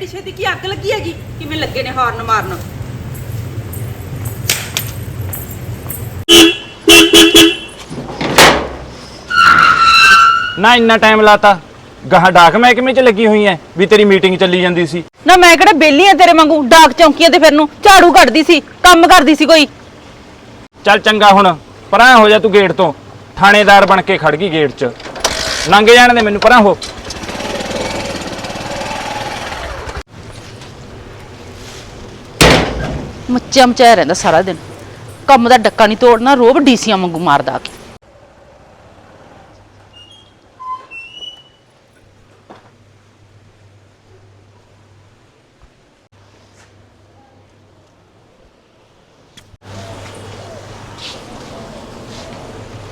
ਐਡੀ ਛੇਤੀ ਕੀ ਅੱਗ ਲੱਗੀ ਹੈਗੀ? ਕਿਵੇਂ ਲੱਗੇ ਨੇ ਹਾਰਨ ਮਾਰਨ? ਨਾ ਇੰਨਾ ਟਾਈਮ ਲਾਤਾ। ਗਾਹਾਂ ਡਾਕ ਮਹਿਕਮੇ 'ਚ ਲੱਗੀ ਹੋਈ ਐ ਵੀ ਤੇਰੀ ਮੀਟਿੰਗ ਚੱਲੀ ਜਾਂਦੀ ਸੀ। ਨਾ ਮੈਂ ਕਿਹੜਾ ਬੇਲੀ ਆ ਤੇਰੇ ਵਾਂਗੂ? ਡਾਕ ਚੌਂਕੀਆਂ ਤੇ ਫਿਰ ਨੂੰ ਝਾੜੂ ਕੱਢਦੀ ਸੀ ਕੰਮ ਕਰਦੀ ਸੀ ਕੋਈ। ਚੱਲ ਚੰਗਾ ਹੁਣ ਪਰਾਂ ਹੋ ਜਾ ਤੂੰ ਗੇਟ ਤੋਂ। ਥਾਣੇਦਾਰ ਬਣ ਕੇ ਖੜ ਗਈ ਗੇਟ 'ਚ। ਲੰਘ ਜਾਣ ਦੇ ਮੈਨੂੰ ਪਰਾਂ ਹੋ। ਮੱਚਿਆ ਮਚਾਇਆ ਰਹਿੰਦਾ ਸਾਰਾ ਦਿਨ। ਕੰਮ ਦਾ ਡੱਕਾ ਨਹੀਂ ਤੋੜਨਾ ਰੋਬ ਡੀਸੀਆਂ ਵਾਂਗੂ ਮਾਰਦਾ ਆ ਕੇ।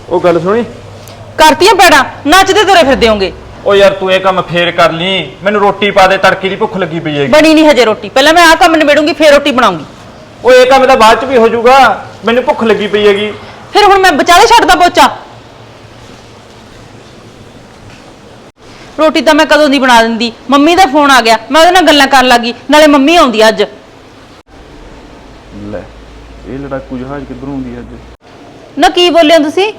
ਉਹ ਗੱਲ ਸੁਣੀ? ਕਰਤੀਆਂ ਪੈੜਾਂ ਨੱਚਦੇ ਤੁਰੇ ਫਿਰਦੇ ਹੋਗੇ। ਉਹ ਯਾਰ ਤੂੰ ਇਹ ਕੰਮ ਫੇਰ ਕਰ ਲਈ। ਮੈਨੂੰ ਰੋਟੀ ਪਾ ਦੇ ਤੜਕੀ ਦੀ ਭੁੱਖ ਲੱਗੀ ਪਈ ਹੈਗੀ। ਬਣੀ ਨਹੀਂ ਹਜੇ ਰੋਟੀ। ਪਹਿਲਾਂ ਮੈਂ ਆਹ ਕੰਮ ਨਿਬੇੜੂੰਗੀ ਫੇਰ ਰੋਟੀ ਬਣਾਉਂਗੀ। ਉਹ ਇਹ ਕੰਮ ਤਾਂ ਬਾਅਦ 'ਚ ਵੀ ਹੋ ਜਾਊਗਾ। ਮੈਨੂੰ ਭੁੱਖ ਲੱਗੀ ਪਈ ਹੈਗੀ। ਫਿਰ ਹੁਣ ਮੈਂ ਵਿਚਾਲੇ ਛੱਡਦਾ ਪੋਚਾ। ਰੋਟੀ ਤਾਂ ਮੈਂ ਕਦੋਂ ਦੀ ਬਣਾ ਦਿੰਦੀ? ਮੰਮੀ ਦਾ ਫੋਨ ਆ ਗਿਆ। ਮੈਂ ਉਹਦੇ ਨਾਲ ਗੱਲਾਂ ਕਰਨ ਲੱਗੀ। ਨਾਲੇ ਮੰਮੀ ਆਉਂਦੀ ਆ ਅੱਜ। ਲੈ ਇਹ ਲੜਾਕੂ ਜਹਾਜ਼ ਕਿੱਧਰੋਂ ਆਉਂਦੀ ਅੱਜ? ਨਾ ਕੀ ਬੋਲਿਆ ਤੁਸੀਂ?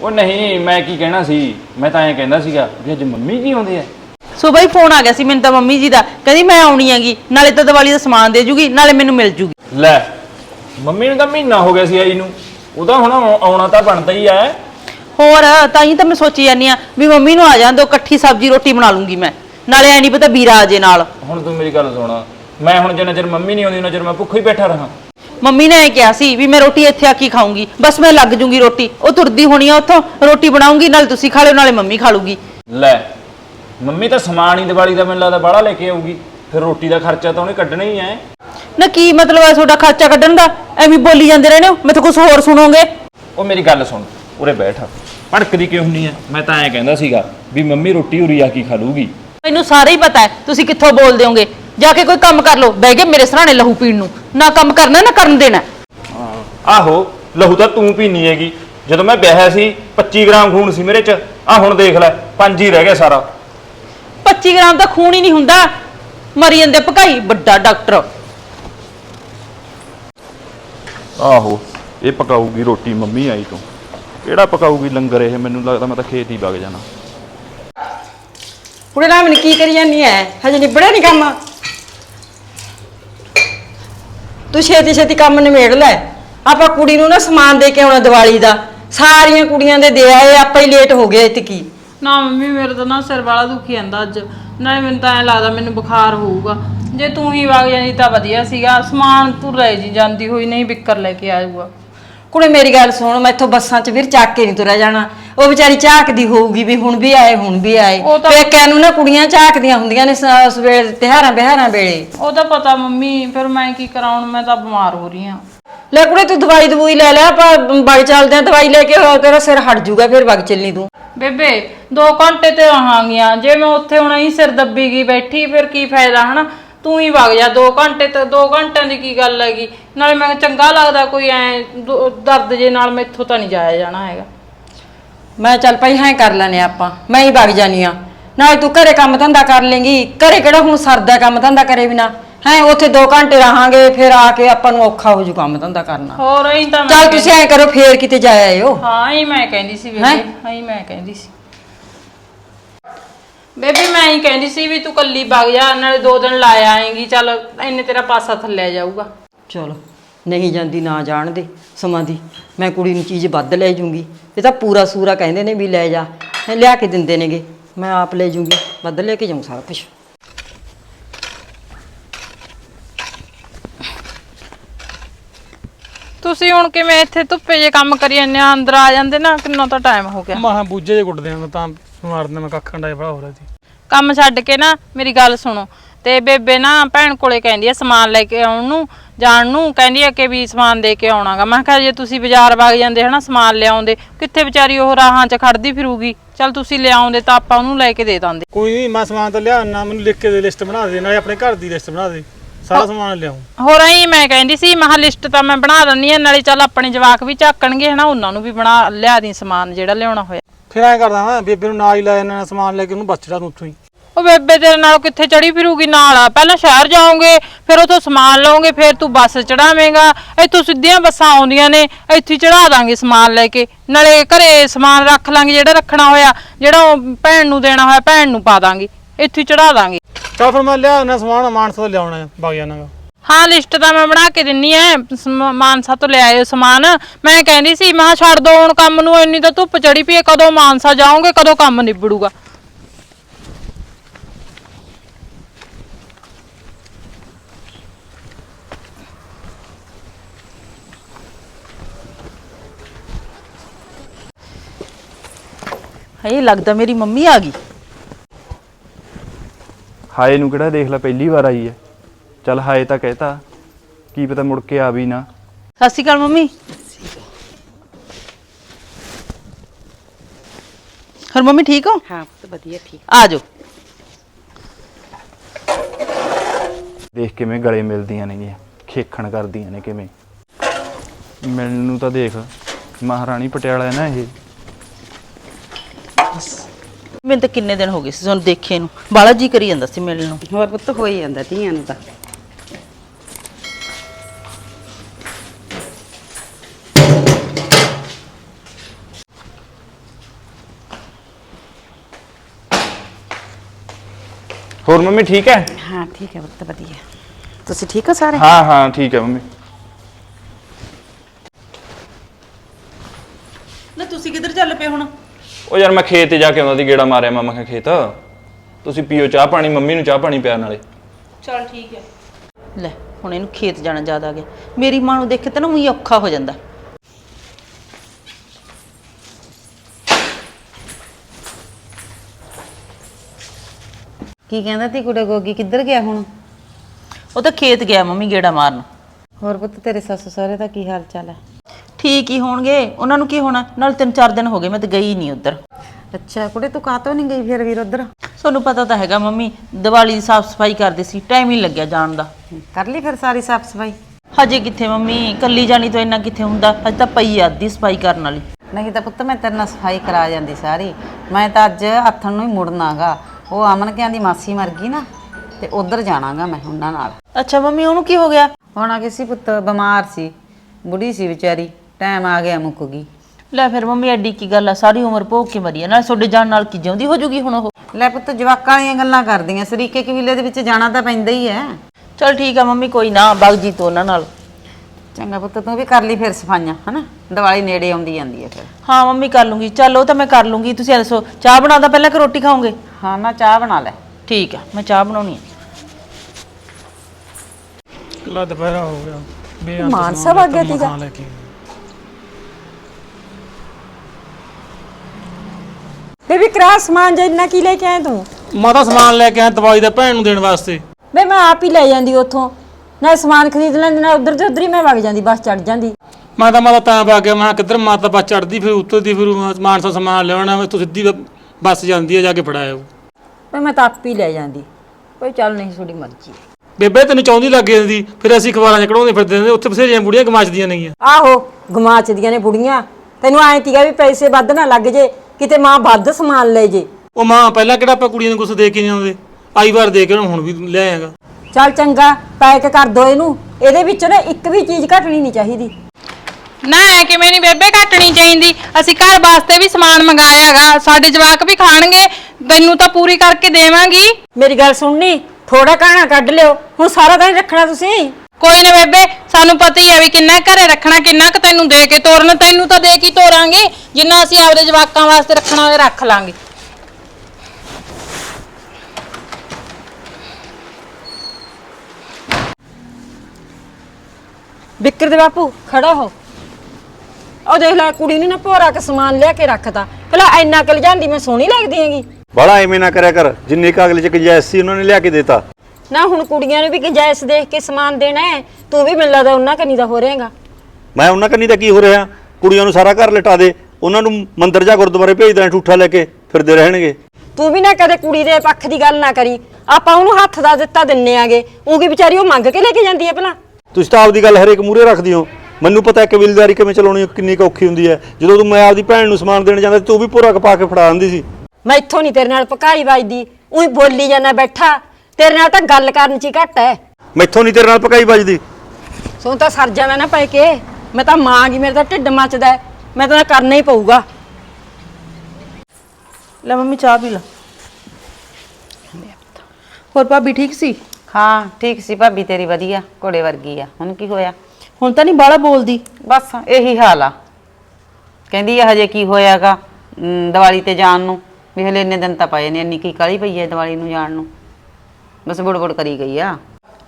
ਉਹ ਨਹੀਂ ਮੈਂ ਕੀ ਕਹਿਣਾ ਸੀ? ਮੈਂ ਤਾਂ ਐਂ ਕਹਿੰਦਾ ਸੀਗਾ ਵੀ ਅੱਜ ਮੰਮੀ ਜੀ ਆਉਂਦੇ ਆ। ਸਵੇਰ ਹੀ ਫੋਨ ਆ ਗਿਆ ਸੀ ਮੈਨੂੰ ਤਾਂ ਮੰਮੀ ਜੀ ਦਾ। ਕਹਿੰਦੀ ਮੈਂ ਆਉਣੀ ਹੈਗੀ। ਨਾਲੇ ਤਾਂ ਦੀਵਾਲੀ ਦਾ ਸਮਾਨ ਦੇ ਜੂਗੀ ਨਾਲੇ ਮੈਨੂੰ ਮਿਲ ਜੂਗੀ। ਲੈ ਮੰਮੀ ਨੂੰ ਤਾਂ ਮਹੀਨਾ ਹੋ ਗਿਆ ਸੀ ਆਈ ਨੂੰ। ਉਹਦਾ ਹੁਣ ਆਉ- ਆਉਣਾ ਤਾਂ ਬਣਦਾ ਹੀ ਐ ਹੋਰ ਤਾਂ ਹੀ ਤਾਂ ਮੈਂ ਸੋਚੀ ਜਾਂਦੀ ਆ ਵੀ ਮੰਮੀ ਨੂੰ ਆ ਜਾਣ ਦੋ ਇਕੱਠੀ ਸਬਜ਼ੀ ਰੋਟੀ ਬਣਾ ਲੂੰਗੀ ਮੈਂ। ਨਾਲੇ ਐ ਨਹੀਂ ਪਤਾ ਵੀਰਾ ਆ ਜੇ ਨਾਲ। ਹੁਣ ਤੂੰ ਮੇਰੀ ਗੱਲ ਸੁਣ। ਮੈਂ ਹੁਣ ਜਿੰਨਾ ਚਿਰ ਮੰਮੀ ਨਹੀਂ ਆਉਂਦੀ ਉਹਨਾਂ ਚਿਰ ਮੈਂ ਭੁੱਖਾ ਹੀ ਬੈਠਾ ਰਹਾ। ਮੰਮੀ ਨੇ ਐ ਕਿਹਾ ਸੀ ਵੀ ਮੈਂ ਰੋਟੀ ਇੱਥੇ ਆ ਕੇ ਖਾਊਂਗੀ। ਬਸ ਮੈਂ ਲੱਗ ਜੂੰਗੀ ਰੋਟੀ। ਉਹ ਤੁਰਦੀ ਹੋਣੀ ਆ ਉੱਥੋਂ ਰੋਟੀ ਬਣਾਉਂਗੀ ਨਾਲੇ ਤੁਸੀਂ ਖਾ ਲਿਓ ਨਾਲੇ ਮੰਮੀ ਖਾ ਲੂਗੀ। ਲੈ ਮੰਮੀ ਤਾਂ ਸਮਾਨ ਹੀ ਦੀਵਾਲੀ ਦਾ ਮੈਨੂੰ ਲੱਗਦਾ ਬਾਹਲਾ ਲੈ ਕੇ ਆਊਗੀ। ਫਿਰ ਰੋਟੀ ਦਾ ਖਰਚਾ ਤਾਂ ਉਹਨੇ ਕੱਢਣਾ ਹੀ ਐ। ਨਾ ਕੀ ਮਤਲਬ ਹੈ ਤੁਹਾਡਾ ਖਰਚਾ ਕੱਢਣ ਦਾ? ਐਵੇਂ ਬੋਲੀ ਜਾਂਦੇ ਰਹਿੰਦੇ ਹੋ? ਮੈਥੋਂ ਕੁਝ ਹੋਰ ਸੁਣੋਗੇ? ਉਹ ਮੇਰੀ ਗੱਲ ਸੁਣ ਉਰੇ ਬੈਠ। ਭੜਕਦੀ ਕਿਉਂ ਹੁੰਨੀ ਐ? ਮੈਂ ਤਾਂ ਐਂ ਕਹਿੰਦਾ ਸੀਗਾ ਵੀ ਮੰਮੀ ਰੋਟੀ ਉਰੀ ਆ ਕੇ ਖਾ ਲੂਗੀ। ਮੈਨੂੰ ਸਾਰਾ ਹੀ ਪਤਾ ਹੈ ਤੁਸੀਂ ਕਿੱਥੋਂ ਬੋਲਦੇ ਹੋਗੇ? ਜਾ ਕੇ ਕੋਈ ਕੰਮ ਕਰ ਲਓ ਬਹਿ ਕੇ ਮੇਰੇ ਸਰਾਣੇ ਲਹੂ ਪੀਣ ਨੂੰ। ਨਾ ਕੰਮ ਕਰਨਾ ਨਾ ਕਰਨ ਦੇਣਾ। ਆਹੋ ਲਹੂ ਤਾਂ ਤੂੰ ਪੀਣੀ ਹੈਗੀ। ਜਦੋਂ ਮੈਂ ਵਿਆਹਿਆ ਸੀ 25 ਗ੍ਰਾਮ ਖੂਨ ਸੀ ਮੇਰੇ ਚ। ਆ ਹੁਣ ਦੇਖ ਲੈ ਪੰਜ ਹੀ ਰਹਿ ਗਿਆ ਸਾਰਾ। 25 ਗ੍ਰਾਮ ਦਾ ਖੂਨ ਹੀ ਨਹੀਂ ਹੁੰਦਾ। ਮਰੀ ਜਾਂਦੇ ਭਕਾਈ ਵੱਡਾ ਡਾਕਟਰ। ਆਹੋ ਇਹ ਪਕਾਊਗੀ ਰੋਟੀ ਮੰਮੀ ਆਈ ਤੋਂ। ਕਿਹੜਾ ਪਕਾਊਗੀ ਲੰਗਰ ਇਹ? ਮੈਨੂੰ ਲੱਗਦਾ ਮੈਂ ਤਾਂ ਖੇਤ ਹੀ ਵਗ ਜਾਣਾ। ਕੁੜੇ ਰਾਮ ਕੀ ਕਰੀ ਜਾਨੀ ਐ? ਹਜੇ ਨਿਬੜਿਆ ਨਹੀਂ ਕੰਮ? ਤੂੰ ਛੇਤੀ ਛੇਤੀ ਕੰਮ ਨਿਬੇੜ ਲੈ। ਆਪਾਂ ਕੁੜੀ ਨੂੰ ਨਾ ਸਮਾਨ ਦੇ ਕੇ ਆਉਣਾ ਦੀਵਾਲੀ ਦਾ। ਸਾਰੀਆਂ ਕੁੜੀਆਂ ਦੇ ਦੇ ਆਏ ਆਪਾਂ ਹੀ ਲੇਟ ਹੋ ਗਏ ਇਤਕੀ। ਨਾ ਮੰਮੀ ਮੇਰੇ ਤਾਂ ਨਾ ਸਿਰ ਵਾਲਾ ਦੁਖੀ ਜਾਂਦਾ ਅੱਜ। ਨਾਲੇ ਮੈਨੂੰ ਤਾਂ ਐ ਲੱਗਦਾ ਮੈਨੂੰ ਬੁਖਾਰ ਹੋਊਗਾ। ਜੇ ਤੂੰ ਹੀ ਵਗ ਜਾਂਦੀ ਤਾਂ ਵਧੀਆ ਸੀਗਾ। ਸਮਾਨ ਤੂੰ ਲੈ ਜੀ ਜਾਂਦੀ ਹੋਈ ਨਹੀਂ ਬਿੱਕਰ ਲੈ ਕੇ ਆਊਗਾ। ਕੁੜੇ ਮੇਰੀ ਗੱਲ ਸੁਣ ਮੈਥੋਂ ਬੱਸਾਂ 'ਚ ਵੀਰ ਚੱਕ ਕੇ ਨਹੀਂ ਤੁਰਿਆ ਜਾਣਾ। ਉਹ ਵਿਚਾਰੀ ਝਾਕਦੀ ਹੋਊਗੀ ਵੀ ਹੁਣ ਵੀ ਆਏ ਹੁਣ ਵੀ ਆਏ। ਉਹ ਤਾਂ- ਪੇਕਿਆਂ ਨੂੰ ਨਾ ਕੁੜੀਆਂ ਝਾਕਦੀਆਂ ਹੁੰਦੀਆਂ ਨੇ ਸ- ਸਵੇਰ ਤਿਹਾਰਾਂ ਬਿਹਾਰਾਂ ਵੇਲੇ। ਉਹ ਤਾਂ ਪਤਾ ਮੰਮੀ ਫਿਰ ਮੈਂ ਕੀ ਕਰਾਂ ਹੁਣ ਮੈਂ ਤਾਂ ਬਿਮਾਰ ਹੋ ਰਹੀ ਹਾਂ। ਲੈ ਕੁੜੇ ਤੂੰ ਦਵਾਈ ਦਵੂਈ ਲੈ ਲੈ ਆਪਾਂ ਬਗ ਚੱਲਦੇ ਆ ਦਵਾਈ ਲੈ ਕੇ ਹੋਰ ਤੇਰਾ ਸਿਰ ਹਟ ਜਾਊਗਾ ਫਿਰ ਵਗ ਚੱਲਣੀ ਤੂੰ। ਬੇਬੇ 2 ਘੰਟੇ ਤੇ ਰਹਾਂਗੀਆਂ। ਜੇ ਮੈਂ ਉੱਥੇ ਹੁਣ ਹੀ ਸਿਰ ਦੱਬੀ ਗਈ ਬੈਠੀ ਫਿਰ ਕੀ ਫਾਇਦਾ ਹਨਾ? ਤੂੰ ਹੀ ਵਗ ਜਾ 2 ਘੰਟੇ ਤੇ 2 ਘੰਟਿਆਂ ਦੀ ਕੀ ਗੱਲ ਹੈਗੀ? ਨਾਲੇ ਮੈਂ ਚੰਗਾ ਲੱਗਦਾ ਕੋਈ ਐ ਦਰਦ ਜੇ ਨਾਲ ਮੈਥੋਂ ਤਾਂ ਨਹੀਂ ਜਾਇਆ ਜਾਣਾ ਹੈਗਾ। ਮੈਂ ਚੱਲ ਭਾਈ ਹਾਂ ਕਰ ਲੈਨੇ ਆਪਾਂ ਮੈਂ ਹੀ ਵਗ ਜਾਨੀ ਆ ਨਾਲੇ ਤੂੰ ਘਰੇ ਕੰਮ ਧੰਦਾ ਕਰ ਲੇਂਗੀ ਘਰੇ ਕਿਹੜਾ ਹੁਣ ਸਰਦਾ ਕੰਮ ਧੰਦਾ ਕਰੇ ਬਿਨਾ? ਹੈ ਉੱਥੇ 2 ਘੰਟੇ ਰਹਾਂਗੇ ਫਿਰ ਆ ਕੇ ਆਪਾਂ ਨੂੰ ਔਖਾ ਹੋ ਜੂ ਕੰਮ ਧੰਦਾ ਕਰਨਾ। ਹੋਰ ਐਂ ਤਾਂ ਮੈਂ ਚੱਲ ਤੁਸੀਂ ਐ ਕਰੋ ਫੇਰ ਕਿਤੇ ਜਾ ਆਇਓ। ਹਾਂ ਹੀ ਮੈਂ ਕਹਿੰਦੀ ਸੀ? ਹਾਂ? ਹੀ ਮੈਂ ਕਹਿੰਦੀ ਸੀ। ਬੇਬੀ ਮੈਂ ਹੀ ਕਹਿੰਦੀ ਸੀ ਵੀ ਤੂੰ ਕੱਲੀ ਵਗ ਜਾ ਨਾਲੇ ਦੋ ਦਿਨ ਲਾ ਆਏਂਗੀ ਚੱਲ ਇੰਨੇ ਤੇਰਾ ਪਾਸਾ ਥੱਲੇ ਜਾਊਗਾ। ਚਲੋ ਨਹੀਂ ਜਾਂਦੀ ਨਾ ਜਾਣ ਦੇ ਸਮਾਂ ਦੀ। ਮੈਂ ਕੁੜੀ ਨੂੰ ਚੀਜ਼ ਵੱਧ ਲੈ ਜੂੰਗੀ। ਇਹ ਤਾਂ ਪੂਰਾ ਸੂਰਾ ਕਹਿੰਦੇ ਨੇ ਵੀ ਲੈ ਜਾ ਇਹ ਲਿਆ ਕੇ ਦਿੰਦੇ ਨੇਗੇ। ਮੈਂ ਆਪ ਲੈ ਜੂੰਗੀ ਵੱਧ ਲੈ ਕੇ ਜਾਊਂ ਸਾਰਾ ਕੁਝ ਤੁਸੀਂ ਹੁਣ ਕਿਵੇਂ ਇੱਥੇ ਧੁੱਪੇ ਜੇ ਕੰਮ ਕਰੀ ਜਾਂਦੇ ਆ ਅੰਦਰ ਆ ਜਾਂਦੇ ਨਾ ਕਿੰਨਾ ਤਾਂ ਟਾਈਮ ਹੋ ਗਿਆ। ਮਾਹਾਂ ਬੂਝੇ ਜੇ ਗੁੱਟਦੇ ਆ ਤਾਂ ਮਾਰਦੇ ਮੈਂ ਕੱਖ ਕੰਡਾ ਬੜਾ ਹੋ ਰਿਹਾ ਸੀ। ਕੰਮ ਛੱਡ ਕੇ ਨਾ ਮੇਰੀ ਗੱਲ ਸੁਣੋ। ਤੇ ਬੇਬੇ ਨਾ ਭੈਣ ਕੋਲੇ ਕਹਿੰਦੀ ਆ ਸਮਾਨ ਲੈ ਕੇ ਆਉਣ ਨੂੰ ਜਾਣ ਨੂੰ ਕਹਿੰਦੀ ਆ ਕਿ ਵੀ ਸਮਾਨ ਦੇ ਕੇ ਆਉਣਾਗਾ। ਮੈਂ ਕਿਹਾ ਜੇ ਤੁਸੀਂ ਬਾਜ਼ਾਰ ਵਗ ਜਾਂਦੇ ਹਨਾ ਸਮਾਨ ਲਿਆਉਂਦੇ ਕਿੱਥੇ ਵਿਚਾਰੀ ਉਹ ਰਾਹਾਂ 'ਚ ਖੜਦੀ ਫਿਰੂਗੀ? ਚਲ ਤੁਸੀਂ ਲਿਆਉਂਦੇ ਤਾਂ ਆਪਾਂ ਉਹਨੂੰ ਲੈ ਕੇ ਦੇ ਦਿੰਦੇ ਕੋਈ ਨਹੀਂ ਮੈਂ ਸਮਾਨ ਤਾਂ ਲਿਆ ਨਾ ਮੈਨੂੰ ਲਿਖ ਕੇ ਦੇ ਲਿਸਟ ਬਣਾ ਦੇ ਨਾਲੇ ਆਪਣੇ ਘਰ ਦੀ ਲਿਸਟ ਬਣਾ ਦੇ। ਸਾਰਾ ਸਮਾਨ ਲਿਆਉਂ। ਹੋਰ ਐਂ ਮੈਂ ਕਹਿੰਦੀ ਸੀ ਮਹਾ ਲਿਸਟ ਤਾਂ ਮੈਂ ਬਣਾ ਦਿੰਨੀ ਆ ਨਾਲੇ ਚੱਲ ਆਪਣੇ ਜਵਾਕ ਵੀ ਝਾਕਣਗੇ ਹਨਾ ਉਹਨਾਂ ਨੂੰ ਵੀ ਬਣਾ ਲਿਆ ਦੀ ਸਮਾਨ ਜਿਹੜਾ ਲਿਆਉਣਾ ਹੋਇਆ। ਫਿਰ ਐਂ ਕਰਦਾ ਹਾਂ ਬੇਬੇ ਨੂੰ ਨਾਲ ਹੀ ਲੈ ਜਾਣਾ ਸਮਾਨ ਲੈ ਕੇ ਉਹਨੂੰ ਬਸ ਚੜਾ ਦੂੰ ਉੱਥੋਂ ਹੀ। ਉਹ ਬੇਬੇ ਤੇਰੇ ਨਾਲ ਕਿੱਥੇ ਚੜੀ ਫਿਰੂਗੀ? ਨਾਲ ਪਹਿਲਾਂ ਸ਼ਹਿਰ ਜਾਓਗੇ ਫਿਰ ਉਥੋਂ ਸਮਾਨ ਲਓਗੇ ਫਿਰ ਤੂੰ ਬੱਸ ਚੜਾਵੇਂਗਾ ਇੱਥੋਂ ਸਿੱਧੀਆਂ ਬੱਸਾਂ ਆਉਂਦੀਆਂ ਨੇ ਇੱਥੇ ਚੜਾ ਦਾਂਗੇ ਸਮਾਨ ਲੈ ਕੇ। ਨਾਲੇ ਘਰੇ ਸਮਾਨ ਰੱਖ ਲਾਂਗੇ ਜਿਹੜਾ ਰੱਖਣਾ ਹੋਇਆ ਜਿਹੜਾ ਉਹ ਭੈਣ ਨੂੰ ਦੇਣਾ ਹੋਇਆ ਭੈਣ ਨੂੰ ਪਾ ਦਾਂਗੇ। ਇੱਥੇ ਚੜਾ ਦਾਂਗੇ। ਚਲ ਫਿਰ ਮੈਂ ਲਿਆ ਨਾ ਸਮਾਨ ਮਾਨਸਾ ਤੋਂ ਲਿਆਉਣਾ ਹੈ ਬਾਗ ਜਾਣਾ ਗਾ ਹਾਂ, ਲਿਸਟ ਤਾਂ ਮੈਂ ਬਣਾ ਕੇ ਦਿੰਨੀ ਐ ਸਮ- ਮਾਨਸਾ ਤੋਂ ਲੈ ਆਇਓ ਸਮਾਨ। ਮੈਂ ਕਹਿੰਦੀ ਸੀ, ਮੈਂ ਕਿਹਾ ਛੱਡ ਦੋ ਹੁਣ ਕੰਮ ਨੂੰ, ਇੰਨੀ ਤਾਂ ਧੁੱਪ ਚੜੀ ਪਈ ਐ ਕਦੋਂ ਮਾਨਸਾ ਜਾਓਗੇ, ਕਦੋਂ ਕੰਮ ਨਿਬੜੂਗਾ। ਹਏ, ਲੱਗਦਾ ਮੇਰੀ ਮੰਮੀ ਆ ਗਈ। ਹਾਏ ਨੂੰ ਕਿਹੜਾ ਦੇਖ ਲੈ, ਪਹਿਲੀ ਵਾਰ ਆਈ ਹੈ। ਚੱਲ ਹਾਏ ਤਾਂ ਕਹਿਤਾ ਕੀ ਪਤਾ ਮੁੜ ਕੇ ਆ ਵੀ ਨਾ। ਸਤਿ ਸ਼੍ਰੀ ਅਕਾਲ ਮੰਮੀ। ਹੋਰ ਮੰਮੀ ਠੀਕ ਹੋ? ਹਾਂ ਪੁੱਤ ਵਧੀਆ ਠੀਕ। ਆ ਜਾਓ। ਦੇਖ ਕਿਵੇਂ ਗਲੇ ਮਿਲਦੀਆਂ ਨੇਗੀਆਂ ਖੇਖਣ ਕਰਦੀਆਂ ਨੇ ਕਿਵੇਂ। ਮਿਲਣ ਨੂੰ ਤਾਂ ਦੇਖ ਮਹਾਰਾਣੀ ਪਟਿਆਲਾ ਹੈ ਨਾ ਇਹ। ਮੈਨੂੰ ਤਾਂ ਕਿੰਨੇ ਦਿਨ ਹੋ ਗਏ ਸੀ ਤੁਹਾਨੂੰ ਦੇਖੇ ਨੂੰ ਬਾਲਾ ਜੀ ਕਰੀ ਜਾਂਦਾ ਸੀ ਮਿਲਣ ਨੂੰ। ਹੋਰ ਪੁੱਤ ਹੋ ਹੀ ਜਾਂਦਾ ਧੀਆਂ ਨੂੰ ਤਾਂ। ਹੋਰ ਮੰਮੀ ਠੀਕ ਹੈ? ਹਾਂ ਠੀਕ ਹੈ ਪੁੱਤ ਵਧੀਆ। ਤੁਸੀਂ ਠੀਕ ਹੋ ਸਾਰੇ? ਹਾਂ ਹਾਂ ਠੀਕ ਹੈ ਮੰਮੀ। ਨਾ ਤੁਸੀਂ ਕਿੱਧਰ ਚੱਲ ਪਏ ਹੁਣ? ਉਹ ਯਾਰ ਮੈਂ ਖੇਤ ਤੇ ਜਾ ਕੇ ਆਉਂਦਾ ਸੀ ਗੇੜਾ ਮਾਰਿਆ ਮਾਮਾ ਖਾ ਖੇਤ। ਤੁਸੀਂ ਪੀਓ ਚਾਹ ਪਾਣੀ ਮੰਮੀ ਨੂੰ ਚਾਹ ਪਾਣੀ ਪਿਆ ਨਾਲੇ। ਚਲ ਠੀਕ ਹੈ। ਲੈ ਹੁਣ ਇਹਨੂੰ ਖੇਤ ਜਾਣਾ ਜ਼ਿਆਦਾ ਆ ਗਿਆ। ਮੇਰੀ ਮਾਂ ਨੂੰ ਦੇਖੇ ਤਾਂ ਨਾ ਉਹੀ ਔਖਾ ਹੋ ਜਾਂਦਾ। ਕੀ ਕਹਿੰਦਾ ਤੀ ਕੁੜੇ ਗੋਗੀ? ਕਿੱਧਰ ਗਿਆ ਹੁਣ? ਉਹ ਤਾਂ ਖੇਤ ਗਿਆ ਮੰਮੀ ਗੇੜਾ ਮਾਰਨ। ਹੋਰ ਪੁੱਤ ਤੇਰੇ ਸੱਸ ਸਹੁਰੇ ਦਾ ਕੀ ਹਾਲ ਚਾਲ ਹੈ? ਠੀਕ ਹੀ ਹੋਣਗੇ। ਉਹਨਾਂ ਨੂੰ ਕੀ ਹੋਣਾ? ਨਾਲ ਤਿੰਨ ਚਾਰ ਦਿਨ ਹੋ ਗਏ ਮੈਂ ਤਾਂ ਗਈ ਨਹੀਂ ਉੱਧਰ। ਅੱਛਾ ਕੁੜੇ ਤੂੰ ਕਾਤੋਂ ਨਹੀਂ ਗਈ ਫਿਰ ਵੀਰ ਉਧਰ? ਤੁਹਾਨੂੰ ਪਤਾ ਤਾਂ ਹੈਗਾ ਮੰਮੀ ਦੀਵਾਲੀ ਦੀ ਸਾਫ਼ ਸਫ਼ਾਈ ਕਰਦੇ ਸੀ ਟਾਈਮ ਹੀ ਲੱਗਿਆ ਜਾਣ ਦਾ। ਕਰ ਲਈ ਫਿਰ ਸਾਰੀ ਸਾਫ਼ ਸਫ਼ਾਈ ਹਜੇ ਕਿੱਥੇ ਮੰਮੀ? ਕੱਲੀ ਜਾਣੀ ਤੋਂ ਇੰਨਾ ਕਿੱਥੇ ਹੁੰਦਾ? ਹਜੇ ਤਾਂ ਪਈ ਆ ਅੱਧੀ ਸਫ਼ਾਈ ਕਰਨ ਵਾਲੀ। ਨਹੀਂ ਤਾਂ ਪੁੱਤ ਮੈਂ ਤੇਰੇ ਨਾਲ ਸਫ਼ਾਈ ਕਰਾ ਜਾਂਦੀ ਸਾਰੀ। ਮੈਂ ਤਾਂ ਅੱਜ ਹੱਥਣ ਨੂੰ ਹੀ ਮੁੜਨਾਗਾ। ਉਹ ਅਮਨ ਕਿਆਂ ਦੀ ਮਾਸੀ ਮਰ ਗਈ ਨਾ ਤੇ ਉਧਰ ਜਾਣਾਗਾ ਮੈਂ ਉਹਨਾਂ ਨਾਲ। ਅੱਛਾ ਮੰਮੀ ਉਹਨੂੰ ਕੀ ਹੋ ਗਿਆ? ਹੁਣ ਆ ਗਈ ਸੀ ਪੁੱਤ ਬਿਮਾਰ ਸੀ ਬੁੜੀ ਸੀ ਵਿਚਾਰੀ ਟਾਈਮ ਆ ਗਿਆ ਮੁੱਕ ਗਈ। ਲੈ ਫਿਰ ਮੰਮੀ ਐਡੀ ਕੀ ਗੱਲ ਆ? ਸਾਰੀ ਉਮਰ ਭੋਗ ਕੇ ਮਰੀ ਆ। ਨਾਲ ਤੁਹਾਡੇ ਜਾਣ ਨਾਲ ਕੀ ਜਿਉਂਦੀ ਹੋ ਜੂਗੀ ਹੁਣ ਉਹ? ਲੈ ਪੁੱਤ ਜਵਾਕਾਂ ਵਾਲੀਆਂ ਗੱਲਾਂ ਕਰਦੀਆਂ ਸਰੀਕੇ ਕਬੀਲੇ ਦੇ ਵਿੱਚ ਜਾਣਾ ਤਾਂ ਪੈਂਦਾ ਹੀ ਹੈ। ਚਲ ਠੀਕ ਆ ਮੰਮੀ ਕੋਈ ਨਾ ਬਗ ਜੀ ਤੋਂ ਉਹਨਾਂ ਨਾਲ। ਚੰਗਾ ਪੁੱਤ ਤੂੰ ਵੀ ਕਰ ਲਈ ਫਿਰ ਸਫਾਈਆਂ ਹਨਾ? ਦੀਵਾਲੀ ਨੇੜੇ ਆਉਂਦੀ ਜਾਂਦੀ ਹੈ ਫਿਰ। ਹਾਂ ਮੰਮੀ ਕਰ ਲੂੰਗੀ। ਚਲ ਉਹ ਤਾਂ ਮੈਂ ਕਰ ਲੂੰਗੀ ਤੁਸੀਂ ਦੱਸੋ ਚਾਹ ਬਣਾਉਂਦਾ ਪਹਿਲਾਂ ਕਿ ਰੋਟੀ ਖਾਓਗੇ? ਹਾਂ ਨਾ ਚਾਹ ਬਣਾ ਲੈ। ਠੀਕ ਆ ਮੈਂ ਚਾਹ ਬਣਾਉਣੀ ਆ। ਕੱਲਾ ਦੁਪਹਿਰਾ ਹੋ ਗਿਆ। ਬੇਅੰਤ ਮਾਨਸਾ ਸਮਾਨ ਵਗ ਗਿਆ ਤੀਗਾ? ਮਸਾਂ ਲੈ ਕੇ। ਬੇਬੀ ਕਰਾ ਸਮਾਨ ਜੇ ਇੰਨਾ ਕੀ ਲੈ ਕੇ ਆਇਆ ਤੂੰ? ਮੈਂ ਤਾਂ ਸਮਾਨ ਲੈ ਕੇ ਆਇਆ ਦਵਾਈ ਦਾ ਭੈਣ ਨੂੰ ਦੇਣ ਵਾਸਤੇ। ਬੇ ਮੈਂ ਆਪ ਹੀ ਲੈ ਜਾਂਦੀ ਉੱਥੋਂ। ਨਾ ਸਮਾਨ ਖਰੀਦ ਲੈਂਦੀ ਨਾ ਉਧਰ ਤੇ ਉਧਰ ਹੀ ਮੈਂ ਵਗ ਜਾਂਦੀ ਬਸ ਚੜ ਜਾਂਦੀ। ਮੈਂ ਤਾਂ ਮਾਤਾ ਤਾਂ ਪਾ ਗਿਆ ਮੈਂ ਕਿਹਾ ਕਿੱਧਰ ਮਾਤਾ ਬਸ ਚੜਦੀ ਫਿਰ ਉੱਤਰਦੀ ਫਿਰ ਮਾਨਸਾ ਸਮਾਨ ਮੈਂ ਤੂੰ ਸਿੱਧੀ ਬ- ਬੱਸ ਜਾਂਦੀ ਹੈ ਜਾ ਕੇ ਫੜਾਇਆ ਬੇ ਮੈਂ ਤਾਂ ਆਪ ਹੀ ਲੈ ਜਾਂਦੀ ਕੋਈ ਚੱਲ ਨਹੀਂ ਤੁਹਾਡੀ ਮਰਜ਼ੀ। ਬੇਬੇ ਤੈਨੂੰ ਚਾਹੁੰਦੀ ਲੱਗ ਜਾਂਦੀ ਫਿਰ ਅਸੀਂ ਅਖਬਾਰਾਂ 'ਚ ਕਢਾਉਂਦੇ ਫਿਰਦੇ ਨੇ ਉੱਥੇ ਬਥੇਰੀਆਂ ਬੁੜੀਆਂ ਗਮਾਚਦੀਆਂ ਨੇਗੀਆਂ। ਆਹੋ ਗਮਾਚਦੀਆਂ ਨੇ ਬੁੜੀਆਂ ਤੈਨੂੰ ਐਂ ਤੀਗਾ ਵੀ ਪੈਸੇ ਵੱਧ ਨਾ ਲੱਗ ਜੇ ਕਿਤੇ ਮਾਂ ਵੱਧ ਸਮਾਨ ਲੈ ਜੇ। ਉਹ ਮਾਂ ਪਹਿਲਾਂ ਕਿਹੜਾ ਆਪਾਂ ਕੁੜੀਆਂ ਨੂੰ ਕੁਛ ਦੇ ਕੇ ਨਹੀਂ ਆਉਂਦੇ? ਆਈ ਵਾਰ ਦੇ ਕੇ ਉਹਨੂੰ ਹੁਣ ਵੀ ਲੈ ਆਏਗਾ। ਚੱਲ ਚੰਗਾ ਪੈਕ ਕਰ ਦੋ ਇਹਨੂੰ। ਇਹਦੇ ਵਿੱਚ ਨਾ ਇੱਕ ਵੀ ਚੀਜ਼ ਘਟਣੀ ਨਹੀਂ ਚਾਹੀਦੀ। ਨਾ ਐ ਕਿਵੇਂ ਨਹੀਂ ਬੇਬੇ ਘਟਣੀ ਚਾਹੀਦੀ? ਅਸੀਂ ਘਰ ਵਾਸਤੇ ਵੀ ਸਮਾਨ ਮੰਗਾਇਆ ਹੈਗਾ ਸਾਡੇ ਜਵਾਕ ਵੀ ਖਾਣਗੇ। ਤੈਨੂੰ ਤਾਂ ਪੂਰੀ ਕਰਕੇ ਦੇਵਾਂਗੀ। ਮੇਰੀ ਗੱਲ ਸੁਣਨੀ ਥੋੜਾ ਕਾਣਾ ਕੱਢ ਲਿਓ। ਹੁਣ ਸਾਰਾ ਦਿਨ ਰੱਖਣਾ ਤੁਸੀਂ। ਕੋਈ ਨਾ ਬੇਬੇ ਸਾਨੂੰ ਪਤਾ ਹੀ ਹੈ ਵੀ ਕਿੰਨਾ ਘਰੇ ਰੱਖਣਾ ਕਿੰਨਾ ਕੁ ਤੈਨੂੰ ਦੇ ਕੇ ਤੋਰਨਾ। ਤੈਨੂੰ ਤਾਂ ਦੇ ਕੇ ਹੀ ਤੋਰਾਂਗੇ। ਜਿੰਨਾ ਅਸੀਂ ਆਪਦੇ ਜਵਾਕਾਂ ਵਾਸਤੇ ਰੱਖਣਾ ਹੋਏ ਰੱਖ ਲਾਂਗੇ। ਬਿੱਕਰ ਦੇ ਬਾਪੂ ਖੜਾ ਹੋ। ਉਹ ਦੇਖ ਲੈ ਕੁੜੀ ਨੇ ਨਾ ਭੋਰਾ ਕੇ ਸਮਾਨ ਲਿਆ ਕੇ ਰੱਖਤਾ ਭਲਾ ਇੰਨਾ ਕੁ ਲਿਜਾਂਦੀ ਮੈਂ ਸੋਹਣੀ ਲੱਗਦੀ ਹੈਗੀ। ਬੜਾ ਐਵੇਂ ਨਾ ਕਰਿਆ ਕਰ ਜਿੰਨੇ ਕੁ ਅਗਲੇ ਚ ਗੁੰਜਾਇਸ਼ ਸੀ ਉਹਨਾਂ ਨੇ ਲਿਆ ਕੇ ਦਿੱਤਾ। ਨਾ ਹੁਣ ਕੁੜੀਆਂ ਨੂੰ ਵੀ ਗੁੰਜਾਇਸ਼ ਦੇਖ ਕੇ ਸਮਾਨ ਦੇਣਾ ਹੈ ਤੂੰ ਵੀ ਮੈਨੂੰ ਲੱਗਦਾ ਉਹਨਾਂ ਕਨੀ ਦਾ ਹੋ ਰਹੇਗਾ। ਮੈਂ ਉਹਨਾਂ ਕੰਨੀ ਤਾਂ ਕੀ ਹੋ ਰਿਹਾ? ਕੁੜੀਆਂ ਨੂੰ ਸਾਰਾ ਘਰ ਲਟਾ ਦੇ ਉਹਨਾਂ ਨੂੰ ਮੰਦਿਰ ਜਾ ਗੁਰਦੁਆਰੇ ਭੇਜ ਦੇਣਾ ਠੂਠਾ ਲੈ ਕੇ ਫਿਰਦੇ ਰਹਿਣਗੇ। ਤੂੰ ਵੀ ਨਾ ਕਦੇ ਕੁੜੀ ਦੇ ਪੱਖ ਦੀ ਗੱਲ ਨਾ ਕਰੀ। ਆਪਾਂ ਉਹਨੂੰ ਹੱਥ ਦਾ ਦਿੱਤਾ ਦਿੰਨੇ ਆਗੇ ਉਹ ਕੀ ਵਿਚਾਰੀ ਉਹ ਮੰਗ ਕੇ ਲੈ ਕੇ ਜਾਂਦੀ ਹੈ ਭਲਾ। ਤੁਸੀਂ ਤਾਂ ਆਪਦੀ ਗੱਲ ਹਰੇਕ ਮੂਰੇ ਰੱਖਦੀ ਹੋ। ਮੈਨੂੰ ਪਤਾ ਹੈ ਕਬੀਲਦਾਰੀ ਕਿਵੇਂ ਚਲਾਉਣੀ ਕਿੰਨੀ ਔਖੀ ਹੁੰਦੀ ਹੈ। ਜਦੋਂ ਤੂੰ ਮੈਂ ਆਪਦੀ ਭੈਣ ਨੂੰ ਸਮਾਨ ਦੇਣ ਜਾਂਦਾ ਤੂੰ ਵੀ ਪੂਰਾ ਪਾ ਕੇ ਫੜਾ ਦਿੰਦੀ ਸੀ। ਮੈਂ ਇੱਥੋਂ ਨਹੀਂ ਤੇਰੇ ਨਾਲ ਪਕਾਈ ਵੱਜਦੀ ਉਹੀ ਬੋਲੀ ਜਾਣਾ ਬੈਠਾ। ਤੇਰੇ ਨਾਲ ਤਾਂ ਗੱਲ ਕਰਨ ਚ ਹੀ ਘੱਟ ਹੈ। ਮੈਥੋਂ ਨਹੀਂ ਤੇਰੇ ਨਾਲ ਪਕਾਈ ਵੱਜਦੀ। ਸੋ ਤਾਂ ਸਰ ਜਾਣਾ ਨਾ ਪੈ ਕੇ। ਮੈਂ ਤਾਂ ਮਾਂ ਗੀ ਮੇਰੇ ਤਾਂ ਢਿੱਡ ਮੱਚਦਾ ਹੈ। ਮੈਂ ਤਾਂ ਕਰਨਾ ਹੀ ਪਊਗਾ। ਲੈ ਮੰਮੀ ਚਾਹ ਪੀ ਲਾ। ਹੋਰ ਭਾਬੀ ਠੀਕ ਸੀ? ਹਾਂ ਠੀਕ ਸੀ ਭਾਬੀ ਤੇਰੀ ਵਧੀਆ ਘੋੜੇ ਵਰਗੀ ਆ। ਹੁਣ ਕੀ ਹੋਇਆ? ਹੁਣ ਤਾਂ ਨਹੀਂ ਬਾਲਾ ਬੋਲਦੀ। ਬਸ ਇਹੀ ਹਾਲ ਆ। ਕਹਿੰਦੀ ਆ ਹਜੇ ਕੀ ਹੋਇਆਗਾ ਦੀਵਾਲੀ ਤੇ ਜਾਣ ਨੂੰ। ਵੀ ਹਲੇ ਇੰਨੇ ਦਿਨ ਤਾਂ ਪਏ ਨੇ ਇੰਨੀ ਕੀ ਕਾਲੀ ਪਈ ਹੈ ਦੀਵਾਲੀ ਨੂੰ ਜਾਣ ਨੂੰ। ਬਸ ਬੁੜਬੁੜ ਕਰੀ ਗਈ ਆ।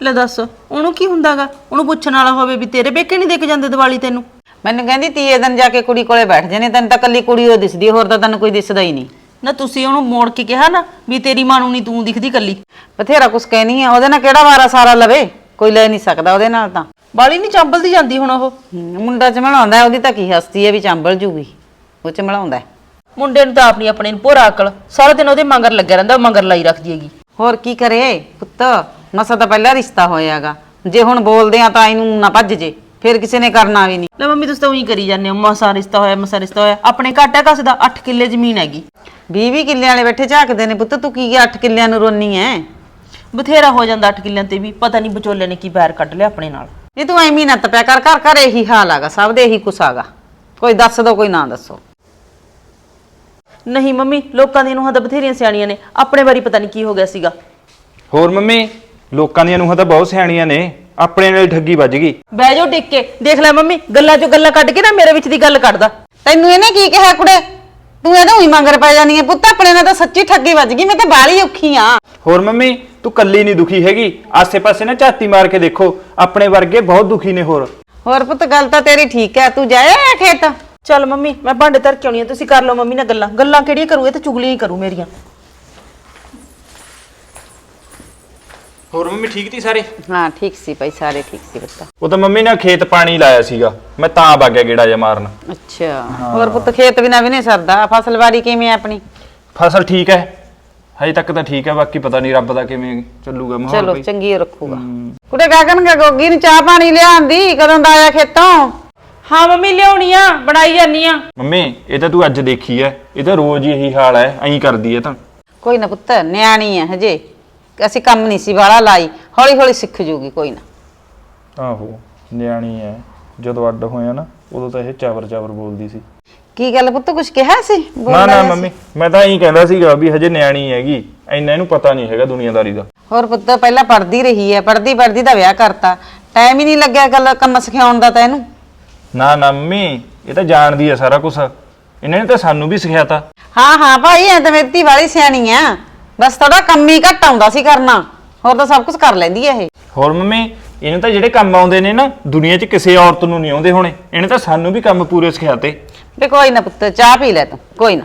ਲੈ ਦੱਸ ਉਹਨੂੰ ਕੀ ਹੁੰਦਾਗਾ? ਉਹਨੂੰ ਪੁੱਛਣ ਵਾਲਾ ਹੋਵੇ ਵੀ ਤੇਰੇ ਬੇਕੇ ਨਹੀਂ ਦੇ ਕੇ ਜਾਂਦੇ ਦੀਵਾਲੀ ਤੈਨੂੰ? ਮੈਨੂੰ ਕਹਿੰਦੀ ਤੀਏ ਦਿਨ ਜਾ ਕੇ ਕੁੜੀ ਕੋਲੇ ਬੈਠ ਜਾਨੇ ਤੈਨੂੰ ਤਾਂ ਕੱਲੀ ਕੁੜੀ ਉਹ ਦਿਸਦੀ ਹੋਰ ਤਾਂ ਤੈਨੂੰ ਕੋਈ ਦਿਸਦਾ ਹੀ ਨਹੀਂ। ਨਾ ਤੁਸੀਂ ਉਹਨੂੰ ਮੋੜ ਕੇ ਕਿਹਾ ਨਾ ਵੀ ਤੇਰੀ ਮਾਂ ਨੂੰ ਨਹੀਂ ਤੂੰ ਦਿਖਦੀ ਕੱਲੀ। ਬਥੇਰਾ ਕੁਛ ਕਹਿਨੀ ਆ ਉਹਦੇ ਨਾਲ ਕਿਹੜਾ ਵਾਰਾ ਸਾਰਾ ਲਵੇ? ਕੋਈ ਲੈ ਨਹੀਂ ਸਕਦਾ ਉਹਦੇ ਨਾਲ ਤਾਂ। ਬਾਲੀ ਨਹੀਂ ਚੰਬਲਦੀ ਜਾਂਦੀ ਹੁਣ ਉਹ? ਹਮ, ਮੁੰਡਾ ਚਮਲਾਉਂਦਾ ਉਹਦੀ ਤਾਂ ਕੀ ਹਸਤੀ ਹੈ ਵੀ ਚੰਬਲ ਜੂਗੀ। ਉਹ ਚਮਲਾਉਂਦਾ ਮੁੰਡੇ ਨੂੰ ਤਾਂ ਆਪਣੀ ਆਪਣੇ ਨੂੰ ਭੋਰਾ ਅਕਲ ਸਾਰਾ ਦਿਨ ਉਹਦੇ ਮੰਗਰ ਲੱਗਿਆ ਰਹਿੰਦਾ ਉਹ ਮੰਗਰ ਲਾਈ ਰੱਖਦੀ ਹੈਗੀ। ਹੋਰ ਕੀ ਕਰੇ ਪੁੱਤ? ਮਸਾ ਤਾਂ ਪਹਿਲਾ ਰਿਸ਼ਤਾ ਹੋਇਆਗਾ। ਜੇ ਹੁਣ ਬੋਲਦੇ ਆ ਤਾਂ ਇਹਨੂੰ ਨਾ ਭੱਜ ਜੇ ਫਿਰ ਕਿਸੇ ਨੇ ਕਰਨਾ ਵੀ ਨਹੀਂ ਲੈ ਮੰਮੀ ਤੁਸੀਂ ਤਾਂ ਉਹੀ ਕਰੀ ਜਾਂਦੇ ਹੋ ਮਸਾ ਰਿਸ਼ਤਾ ਹੋਇਆ ਮਸਾ ਰਿਸ਼ਤਾ ਹੋਇਆ। ਆਪਣੇ ਘਾਟਾ ਕਸ ਦਾ 8 ਕਿੱਲੇ ਜ਼ਮੀਨ ਹੈਗੀ। 20 20 ਕਿੱਲਿਆਂ ਵਾਲੇ ਬੈਠੇ ਝਾਕਦੇ ਨੇ ਪੁੱਤ ਤੂੰ ਕੀ 8 ਕਿੱਲਿਆਂ ਨੂੰ ਰੋਨੀ ਐ? ਬਥੇਰਾ ਹੋ ਜਾਂਦਾ 8 ਕਿੱਲਿਆਂ ਤੇ ਵੀ ਪਤਾ ਨਹੀਂ ਵਿਚੋਲੇ ਨੇ ਕੀ ਬੈਰ ਕੱਢ ਲਿਆ ਆਪਣੇ ਨਾਲ। ਇਹ ਤੂੰ ਐਵੇਂ ਨਾ ਤਪਿਆ ਕਰ ਘਰ ਘਰ ਇਹੀ ਹਾਲ ਆਗਾ ਸਭ ਦੇ ਇਹੀ ਕੁਛ ਆਗਾ ਕੋਈ ਦੱਸ ਦੋ ਕੋਈ ਨਾ ਦੱਸੋ। ਨਹੀਂ ਮੰਮੀ ਲੋਕਾਂ ਦੀਆਂ ਨੂੰਹਾਂ ਤਾਂ ਬਥੇਰੀਆਂ ਸਿਆਣੀਆਂ ਨੇ ਆਪਣੇ ਵਾਰੀ ਪਤਾ ਨਹੀਂ ਕੀ ਹੋ ਗਿਆ ਸੀਗਾ। ਹੋਰ ਮੰਮੀ ਲੋਕਾਂ ਦੀਆਂ ਨੂੰਹਾਂ ਤਾਂ ਬਹੁਤ ਸਿਆਣੀਆਂ ਨੇ ਆਪਣੇ ਨਾਲ ਠੱਗੀ ਵੱਜ ਗਈ। ਬਹਿ ਜਾਓ ਟਿਕ ਕੇ ਦੇਖ ਲੈ ਮੰਮੀ ਗੱਲਾਂ ਚੋਂ ਗੱਲਾਂ ਕੱਢ ਕੇ ਨਾ ਮੇਰੇ ਵਿੱਚ ਦੀ ਗੱਲ ਕੱਢਦਾ। ਤੈਨੂੰ ਇਹਨੇ ਕੀ ਕਿਹਾ ਕੁੜੇ? ਤੂੰ ਇਹਦਾ ਉਹੀ ਮੰਗਰ ਪੈ ਜਾਨੀ ਐ ਪੁੱਤ ਆਪਣੇ ਨਾਲ ਤਾਂ ਸੱਚੀ ਠੱਗੀ ਵੱਜ ਗਈ ਮੈਂ ਤਾਂ ਬਾਲੀ ਔਖੀ ਆ। ਹੋਰ ਮੰਮੀ ਤੂੰ ਕੱਲੀ ਨਹੀਂ ਦੁਖੀ ਹੈਗੀ। ਆਸੇ-ਪਾਸੇ ਨਾ ਝਾਤੀ ਮਾਰ ਕੇ ਦੇਖੋ ਆਪਣੇ ਵਰਗੇ ਬਹੁਤ ਦੁਖੀ ਨੇ ਹੋਰ। ਹੋਰ ਪੁੱਤ ਗੱਲ ਤਾਂ ਤੇਰੀ ਠੀਕ ਐ ਤੂੰ ਜਾਇਆ ਖੇਤ? ਚੱਲ ਮੰਮੀ ਮੈਂ ਭਾਂਡੇ ਧਰ ਕੇ ਆਉਣੀ ਆ ਤੁਸੀਂ ਕਰ ਲਓ ਮੰਮੀ ਨਾਲ ਗੱਲਾਂ। ਗੱਲਾਂ ਕਿਹੜੀਆਂ ਕਰੂ ਇਹ ਤਾਂ ਚੁਗਲੀਆਂ ਹੀ ਕਰੂ ਮੇਰੀਆਂ। ਹੋਰ ਮੰਮੀ ਠੀਕ ਤੀ ਸਾਰੇ? ਹਾਂ ਠੀਕ ਸੀ ਭਾਈ ਸਾਰੇ ਠੀਕ ਸੀ ਪੁੱਤ। ਉਹ ਤਾਂ ਮੰਮੀ ਨੇ ਖੇਤ ਪਾਣੀ ਲਾਇਆ ਸੀਗਾ ਮੈਂ ਤਾਂ ਵਗ ਗਿਆ ਗੇੜਾ ਜਿਹਾ ਮਾਰਨ। ਅੱਛਾ ਹੋਰ ਪੁੱਤ ਖੇਤ ਬਿਨਾ ਵੀ ਨਹੀਂ ਸਰਦਾ ਫਸਲਵਾੜੀ ਕਿਵੇਂ ਆ ਆਪਣੀ? ਫਸਲ ਠੀਕ ਹੈ ਹਜੇ ਤੱਕ ਤਾਂ ਠੀਕ ਹੈ ਬਾਕੀ ਪਤਾ ਨਹੀਂ ਰੱਬ ਦਾ ਕਿਵੇਂ ਚੱਲੂਗਾ ਮਾਹੌਲ ਚਲੋ ਬਈ। ਚੰਗੀ ਰੱਖੂਗਾ। ਕੁੜੇ ਗਗਨ ਗਾ ਗੋਗੀ ਨੂੰ ਚਾਹ ਪਾਣੀ ਲਿਆਂਦੀ ਕਦੋਂ ਦਾ ਆਇਆ ਖੇਤੋਂ? ਹਾਂ ਮੰਮੀ ਲਿਆਉਣੀ ਆ ਬਣਾਈ ਜਾਨੀ ਆ। ਮੰਮੀ ਇਹ ਤਾਂ ਤੂੰ ਅੱਜ ਦੇਖੀ ਐ ਇਹ ਤਾਂ ਰੋਜ਼ ਹੀ ਇਹੀ ਹਾਲ ਐ ਐਂ ਕਰਦੀ ਐ ਤਾਂ। ਕੋਈ ਨਾ ਪੁੱਤ ਨਿਆਣੀ ਹੈ ਹਜੇ। ਅਸੀਂ ਕੰਮ ਨਹੀਂ ਸੀ ਵਾਲਾ ਲਾਈ ਹੌਲੀ ਹੌਲੀ ਸਿੱਖ ਜੂਗੀ ਕੋਈ ਨਾ। ਆਹੋ ਨਿਆਣੀ ਐ ਜਦੋਂ ਅੱਡ ਹੋਇਆ ਨਾ ਉਦੋਂ ਤਾਂ ਇਹ ਚਾਵਰ ਚਾਵਰ ਬੋਲਦੀ ਸੀ। ਕੀ ਗੱਲ ਪੁੱਤ ਕੁਝ ਕਿਹਾ ਸੀ? ਨਾ ਬੋਲਦਾ ਨਾ ਜਿਹਾ ਸੀ। ਮੰਮੀ ਮੈਂ ਤਾਂ ਐਂ ਕਹਿੰਦਾ ਸੀਗਾ ਵੀ ਹਜੇ ਨਿਆਣੀ ਹੈਗੀ ਐਨਾ ਇਹਨੂੰ ਪਤਾ ਨਹੀਂ ਹੈਗਾ ਦੁਨੀਆਦਾਰੀ ਦਾ। ਹੋਰ ਪੁੱਤ ਪਹਿਲਾਂ ਪੜਦੀ ਰਹੀ ਹੈ ਪੜਦੀ ਪੜਦੀ ਦਾ ਵਿਆਹ ਕਰਤਾ। ਟਾਈਮ ਹੀ ਨਹੀਂ ਲੱਗਿਆ ਗੱਲ ਕੰਮ ਸਿਖਾਉਣ ਦਾ ਤਾਂ ਇਹਨੂੰ। ਨਾ ਨਾ ਮੰਮੀ ਇਹ ਤਾਂ ਜਾਣਦੀ ਐ ਸਾਰਾ ਕੁਝ ਇਹਨਾਂ ਨੇ ਤਾਂ ਸਾਨੂੰ ਵੀ ਸਿਖਾਇਆ ਹਾਂ ਹਾਂ ਭਾਈ ਐ ਤਾਂ ਮੇਰੀ ਧੀ ਵਾਲੀ ਸਿਆਣੀ ਆ ਬਸ ਥੋੜਾ ਕੰਮ ਹੀ ਘੱਟ ਆਉਂਦਾ ਸੀ ਕਰਨਾ। ਹੋਰ ਤਾਂ ਸਭ ਕੁਝ ਕਰ ਲੈਂਦੀ ਐ ਇਹ। ਹੋਰ ਮੰਮੀ ਇਹਨੂੰ ਤਾਂ ਜਿਹੜੇ ਕੰਮ ਆਉਂਦੇ ਨੇ ਨਾ ਦੁਨੀਆ 'ਚ ਕਿਸੇ ਔਰਤ ਨੂੰ ਨਹੀਂ ਆਉਂਦੇ ਹੋਣੇ। ਇਹਨੇ ਤਾਂ ਸਾਨੂੰ ਵੀ ਕੰਮ ਪੂਰੇ ਸਿਖਾਤੇ ਵੀ ਕੋਈ ਨਾ ਪੁੱਤ ਚਾਹ ਪੀ ਲੈ ਤੂੰ ਕੋਈ ਨਾ।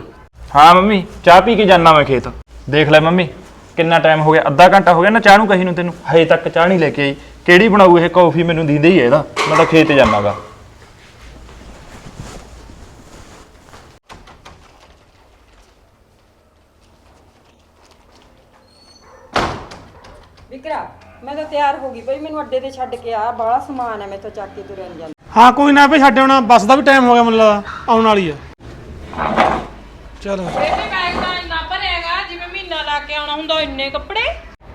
ਹਾਂ ਮੰਮੀ ਚਾਹ ਪੀ ਕੇ ਜਾਣਾ ਮੈਂ ਖੇਤ। ਦੇਖ ਲੈ ਮੰਮੀ ਕਿੰਨਾ ਟਾਈਮ ਹੋ ਗਿਆ ਅੱਧਾ ਘੰਟਾ ਹੋ ਗਿਆ ਨਾ ਚਾਹ ਨੂੰ ਕਹੀ ਨੂੰ ਤੈਨੂੰ। ਹਜੇ ਤੱਕ ਚਾਹ ਨਹੀਂ ਲੈ ਕੇ ਆਈ। ਕਿਹੜੀ ਬਣਾਊ ਇਹ ਕੌਫੀ ਮੈਨੂੰ ਦਿੰਦੇ ਹੀ ਹੈ ਇਹਦਾ। ਮੈਂ ਤਾਂ ਖੇਤ ਜਾਣਾਗਾ। ਵਿਕਰਾ ਮੈਂ ਤਾਂ ਤਿਆਰ ਹੋ ਗਈ ਬਈ ਮੈਨੂੰ ਅੱਡੇ ਤੇ ਛੱਡ ਕੇ ਆ ਬਾਹਲਾ ਸਮਾਨ ਹੈ ਮੈਥੋਂ ਚੱਕ ਕੇ ਤੁਰਿਆ ਜਾਂਦਾ ਹਾਂ ਕੋਈ ਨਾ ਭਈ ਛੱਡ ਆਉਣਾ ਬੱਸ ਦਾ ਵੀ ਟਾਈਮ ਹੋ ਗਿਆ ਮੈਨੂੰ ਲੱਗਦਾ ਆਉਣ ਵਾਲੀ ਆ। ਚਲੋ। ਬੇਬੇ ਬੈਗ ਤਾਂ ਇੰਨਾ ਭਰਿਆਗਾ ਜਿਵੇਂ ਮਹੀਨਾ ਲਾ ਕੇ ਆਉਣਾ ਹੁੰਦਾ ਇੰਨੇ ਕੱਪੜੇ?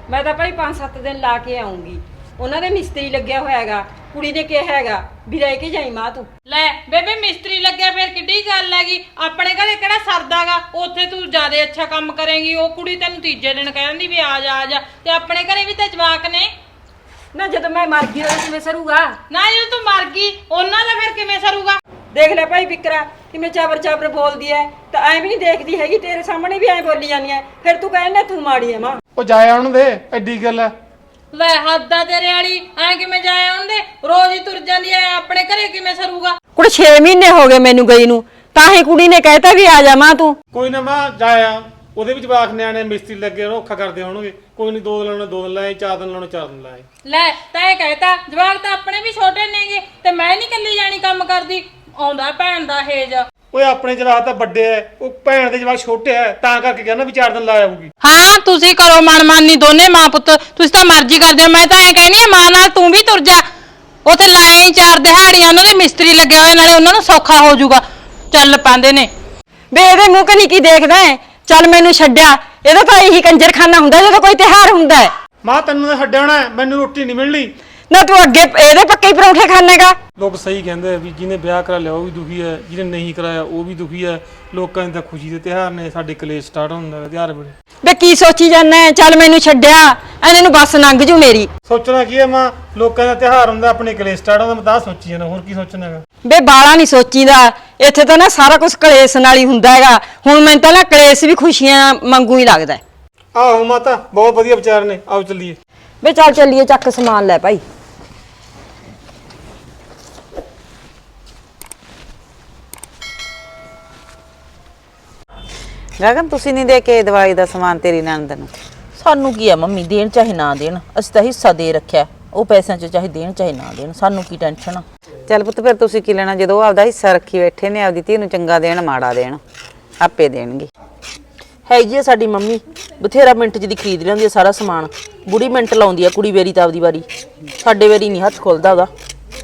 ਮੈਂ ਤਾਂ ਭਾਈ 5-7 ਦਿਨ ਲਾ ਕੇ ਆਉਂਗੀ। ਉਹਨਾਂ ਦੇ ਮਿਸਤਰੀ ਲੱਗਿਆ ਹੋਇਆ ਹੈਗਾ ਕੁੜੀ ਨੇ ਕਿਹਾ ਹੈਗਾ ਵੀ ਰਹਿ ਕੇ ਜਾਈ ਮਾਂ ਤੂੰ। ਲੈ ਬੇਬੇ ਮਿਸਤਰੀ ਲੱਗਿਆ ਫਿਰ ਕਿੱਡੀ ਗੱਲ ਹੈਗੀ? ਆਪਣੇ ਘਰੇ ਕਿਹੜਾ ਸਰਦਾਗਾ ਉੱਥੇ ਤੂੰ ਜ਼ਿਆਦਾ ਅੱਛਾ ਕੰਮ ਕਰੇਂਗੀ ਉਹ ਕੁੜੀ ਤੈਨੂੰ ਤੀਜੇ ਦਿਨ ਕਹਿੰਦੀ ਵੀ ਆ ਜਾ ਆ ਜਾ। ਤੇ ਆਪਣੇ ਘਰੇ ਵੀ ਤਾਂ ਜਵਾਕ ਨੇ। ਨਾ ਜਦੋਂ ਮੈਂ ਮਰ ਗਈ ਉਹ ਕਿਵੇਂ ਸਰੂਗਾ? ਨਾ ਜਦੋਂ ਤੂੰ ਮਰ ਗਈ ਉਹਨਾਂ ਦਾ ਫਿਰ ਕਿਵੇਂ ਸਰੂਗਾ? ਦੇਖ ਲੈ ਭਾਈ ਵਿਕਰਾ ਕਿਵੇਂ ਚਾਬਰ ਚਾਬਰ ਬੋਲਦੀ ਐ। ਤਾਂ ਐਂ ਵੀ ਨਹੀਂ ਦੇਖਦੀ ਹੈਗੀ ਤੇਰੇ ਸਾਹਮਣੇ ਵੀ ਐਂ ਬੋਲੀ ਜਾਂਦੀ ਐ। ਫਿਰ ਤੂੰ ਕਹਿੰਦਾ ਤੂੰ ਮਾੜੀ ਐ ਮਾਂ। ਉਹ ਜਾਇਆ ਉਹਨੂੰ ਦੇ ਐਡੀ ਗੱਲ ਆ ਲੈ ਹੱਦਾਂ ਤੇਰੇ ਵਾਲੀ ਐ ਕਿਵੇਂ ਜਾਏ ਆਉਂਦੇ ਰੋਜ਼ ਹੀ ਤੁਰ ਜਾਂਦੀ ਐ ਆਪਣੇ ਘਰੇ ਕਿਵੇਂ ਸਰੂਗਾ? ਕੁੜੇ 6 ਮਹੀਨੇ ਹੋ ਗਏ ਮੈਨੂੰ ਗਈ ਨੂੰ ਤਾਂ ਹੀ ਕੁੜੀ ਨੇ ਕਹਿਤਾ ਵੀ ਆ ਜਾ ਮਾਂ ਤੂੰ। ਕੋਈ ਨਾ ਮਾਂ ਜਾਇਆ। ਉਹਦੇ ਵਿੱਚ ਬਾਖ ਨਿਆਣੇ ਮਿਸਤਰੀ ਲੱਗੇ ਔਖਾ ਕਰਦੇ ਹੋਣਗੇ। ਕੋਈ ਨਹੀਂ ਦੋ ਦਿਨ ਲਾਉਣੇ ਦੋ ਦਿਨ ਲਾਏ ਚਾਰ ਦਿਨ ਲਾਉਣੇ ਚਾਰ ਦਿਨ ਲਾਏ। ਲੈ ਤੈਂ ਕਹਿਤਾ ਜਵਾਕ ਤਾਂ ਆਪਣੇ ਵੀ ਛੋਟੇ ਨੇਗੇ ਤੇ ਮੈਂ ਨਹੀਂ ਕੱਲੀ ਜਾਣੀ ਕੰਮ ਕਰਦੀ। ਆਉਂਦਾ ਭੈਣ ਦਾ ਹੇਜ। ਓਏ ਆਪਣੇ ਜਵਾਕ ਤਾਂ ਵੱਡੇ ਐ ਉਹ ਭੈਣ ਦੇ ਜਵਾਕ ਛੋਟੇ ਐ ਤਾਂ ਕਰਕੇ ਕਹਿੰਦਾ ਵੀ ਚਾਰ ਦਿਨ ਲਾ ਆਊਗੀ। ਹਾਂ ਤੁਸੀਂ ਕਰੋ ਮਨਮਾਨੀ ਦੋਨੇ ਮਾਂ ਪੁੱਤ ਤੁਸੀਂ ਤਾਂ ਮਰਜ਼ੀ ਕਰਦੇ ਹੋ ਮੈਂ ਤਾਂ ਐ ਕਹਿੰਦੀ ਆ ਮਾਂ ਨਾਲ ਤੂੰ ਵੀ ਤੁਰ ਜਾ। ਉਥੇ ਲਾਏ ਹੀ ਚਾਰ ਦਿਹਾੜੀਆਂ ਉਹਨਾਂ ਦੇ ਮਿਸਤਰੀ ਲੱਗੇ ਹੋਏ ਨਾਲੇ ਉਹਨਾਂ ਨੂੰ ਸੌਖਾ ਹੋ ਜਾਊਗਾ। ਚੱਲ ਪਾਉਂਦੇ ਨੇ। ਵੇ ਇਹਦੇ ਮੂੰਹ ਕਨੀ ਕੀ ਦੇਖਦਾ ਹੈ ਚੱਲ ਮੈਨੂੰ ਛੱਡਿਆ। ਇਹਦਾ ਤਾਂ ਇਹੀ ਕੰਜਰਖਾਨਾ ਹੁੰਦਾ ਜਦੋਂ ਕੋਈ ਤਿਉਹਾਰ ਹੁੰਦਾ ਹੈ ਮਾਂ ਤੈਨੂੰ ਤਾਂ ਛੱਡਣਾ ਮੈਨੂੰ ਰੋਟੀ ਨਹੀਂ ਮਿਲਣੀ। ਨਾ ਤੂੰ ਅੱਗੇ ਇਹਦੇ ਪੱਕੇ ਹੀ ਪਰੌਂਠੇ ਖਾਣੇਗਾ ਲੋਕ ਸਹੀ ਕਹਿੰਦੇ ਆ ਵੀ ਜਿਹਨੇ ਵਿਆਹ ਕਰਾ ਲਿਆ ਉਹ ਵੀ ਦੁਖੀ ਹੈ ਜਿਹਨੇ ਨਹੀਂ ਕਰਾਇਆ ਉਹ ਵੀ ਦੁਖੀ ਹੈ। ਲੋਕਾਂ ਦੀ ਤਾਂ ਖੁਸ਼ੀ ਦੇ ਤਿਉਹਾਰ ਨੇ ਸਾਡੇ ਕਲੇਸ਼ ਸਟਾਰਟ ਹੁੰਦਾ ਹੈ ਤਿਉਹਾਰ ਵੇਲੇ। ਵੇ ਕੀ ਸੋਚੀ ਜਾਂਦਾ ਹੈ? ਚੱਲ ਮੈਨੂੰ ਛੱਡਿਆ ਇਹਨਾਂ ਨੂੰ ਬੱਸ ਲੰਘ ਜੂ ਮੇਰੀ। ਸੋਚਣਾ ਕੀ ਹੈ ਮਾਂ? ਲੋਕਾਂ ਦਾ ਤਿਉਹਾਰ ਹੁੰਦਾ ਆਪਣੇ ਕਲੇਸ਼ ਸਟਾਰਟ ਹੁੰਦਾ ਮੈਂ ਤਾਂ ਆਹ ਸੋਚੀ ਜਾਂਦਾ ਹੋਰ ਕੀ ਸੋਚਣਾ ਹੈਗਾ? ਵੇ ਬਾਲਾ ਨਹੀਂ ਸੋਚੀਦਾ ਇੱਥੇ ਤਾਂ ਨਾ ਸਾਰਾ ਕੁਝ ਕਲੇਸ਼ ਨਾਲ ਹੀ ਹੁੰਦਾ ਹੈਗਾ। ਹੁਣ ਮੈਨੂੰ ਤਾਂ ਨਾ ਕਲੇਸ਼ ਵੀ ਖੁਸ਼ੀਆਂ ਮੰਗੂ ਹੀ ਲੱਗਦਾ ਹੈ। ਆਹੋ ਮਾਤਾ ਬਹੁਤ ਵਧੀਆ ਵਿਚਾਰ ਨੇ ਆਓ ਚੱਲੀਏ। ਵੇ ਚੱਲ ਚੱਲੀਏ ਚੱਕ ਸਮਾਨ ਲੈ ਭਾਈ। ਗਗਨ ਤੁਸੀਂ ਨਹੀਂ ਦੇ ਕੇ ਦਵਾਈ ਦਾ ਸਮਾਨ ਤੇਰੀ ਨਣਦ ਨੂੰ? ਸਾਨੂੰ ਕੀ ਆ ਮੰਮੀ ਦੇਣ ਚਾਹੇ ਨਾ ਦੇਣ। ਅਸੀਂ ਤਾਂ ਹਿੱਸਾ ਦੇ ਰੱਖਿਆ। ਉਹ ਪੈਸਿਆਂ 'ਚ ਚਾਹੇ ਦੇਣ ਚਾਹੇ ਨਾ ਦੇਣ। ਸਾਨੂੰ ਕੀ ਟੈਨਸ਼ਨ ਆ? ਚੱਲ ਪੁੱਤ ਫਿਰ ਤੁਸੀਂ ਕੀ ਲੈਣਾ? ਜਦੋਂ ਉਹ ਆਪਦਾ ਹਿੱਸਾ ਰੱਖੀ ਬੈਠੇ ਨੇ ਆਪਦੀ ਧੀ ਨੂੰ ਚੰਗਾ ਦੇਣ ਮਾੜਾ ਦੇਣ ਆਪੇ ਦੇਣਗੇ। ਹੈ ਜੀ ਆ ਸਾਡੀ ਮੰਮੀ। ਬਥੇਰਾ ਮਿੰਟ 'ਚ ਦੀ ਖਰੀਦ ਲੈਂਦੀ ਆ ਸਾਰਾ ਸਮਾਨ। ਬੁੜੀ ਮਿੰਟ ਲਾਉਂਦੀ ਆ ਕੁੜੀ ਵੇਰੀ ਤਾਂ ਆਪਦੀ ਵਾਰੀ। ਸਾਡੇ ਵੇਰੀ ਨਹੀਂ ਹੱਥ ਖੁੱਲਦਾ ਉਹਦਾ।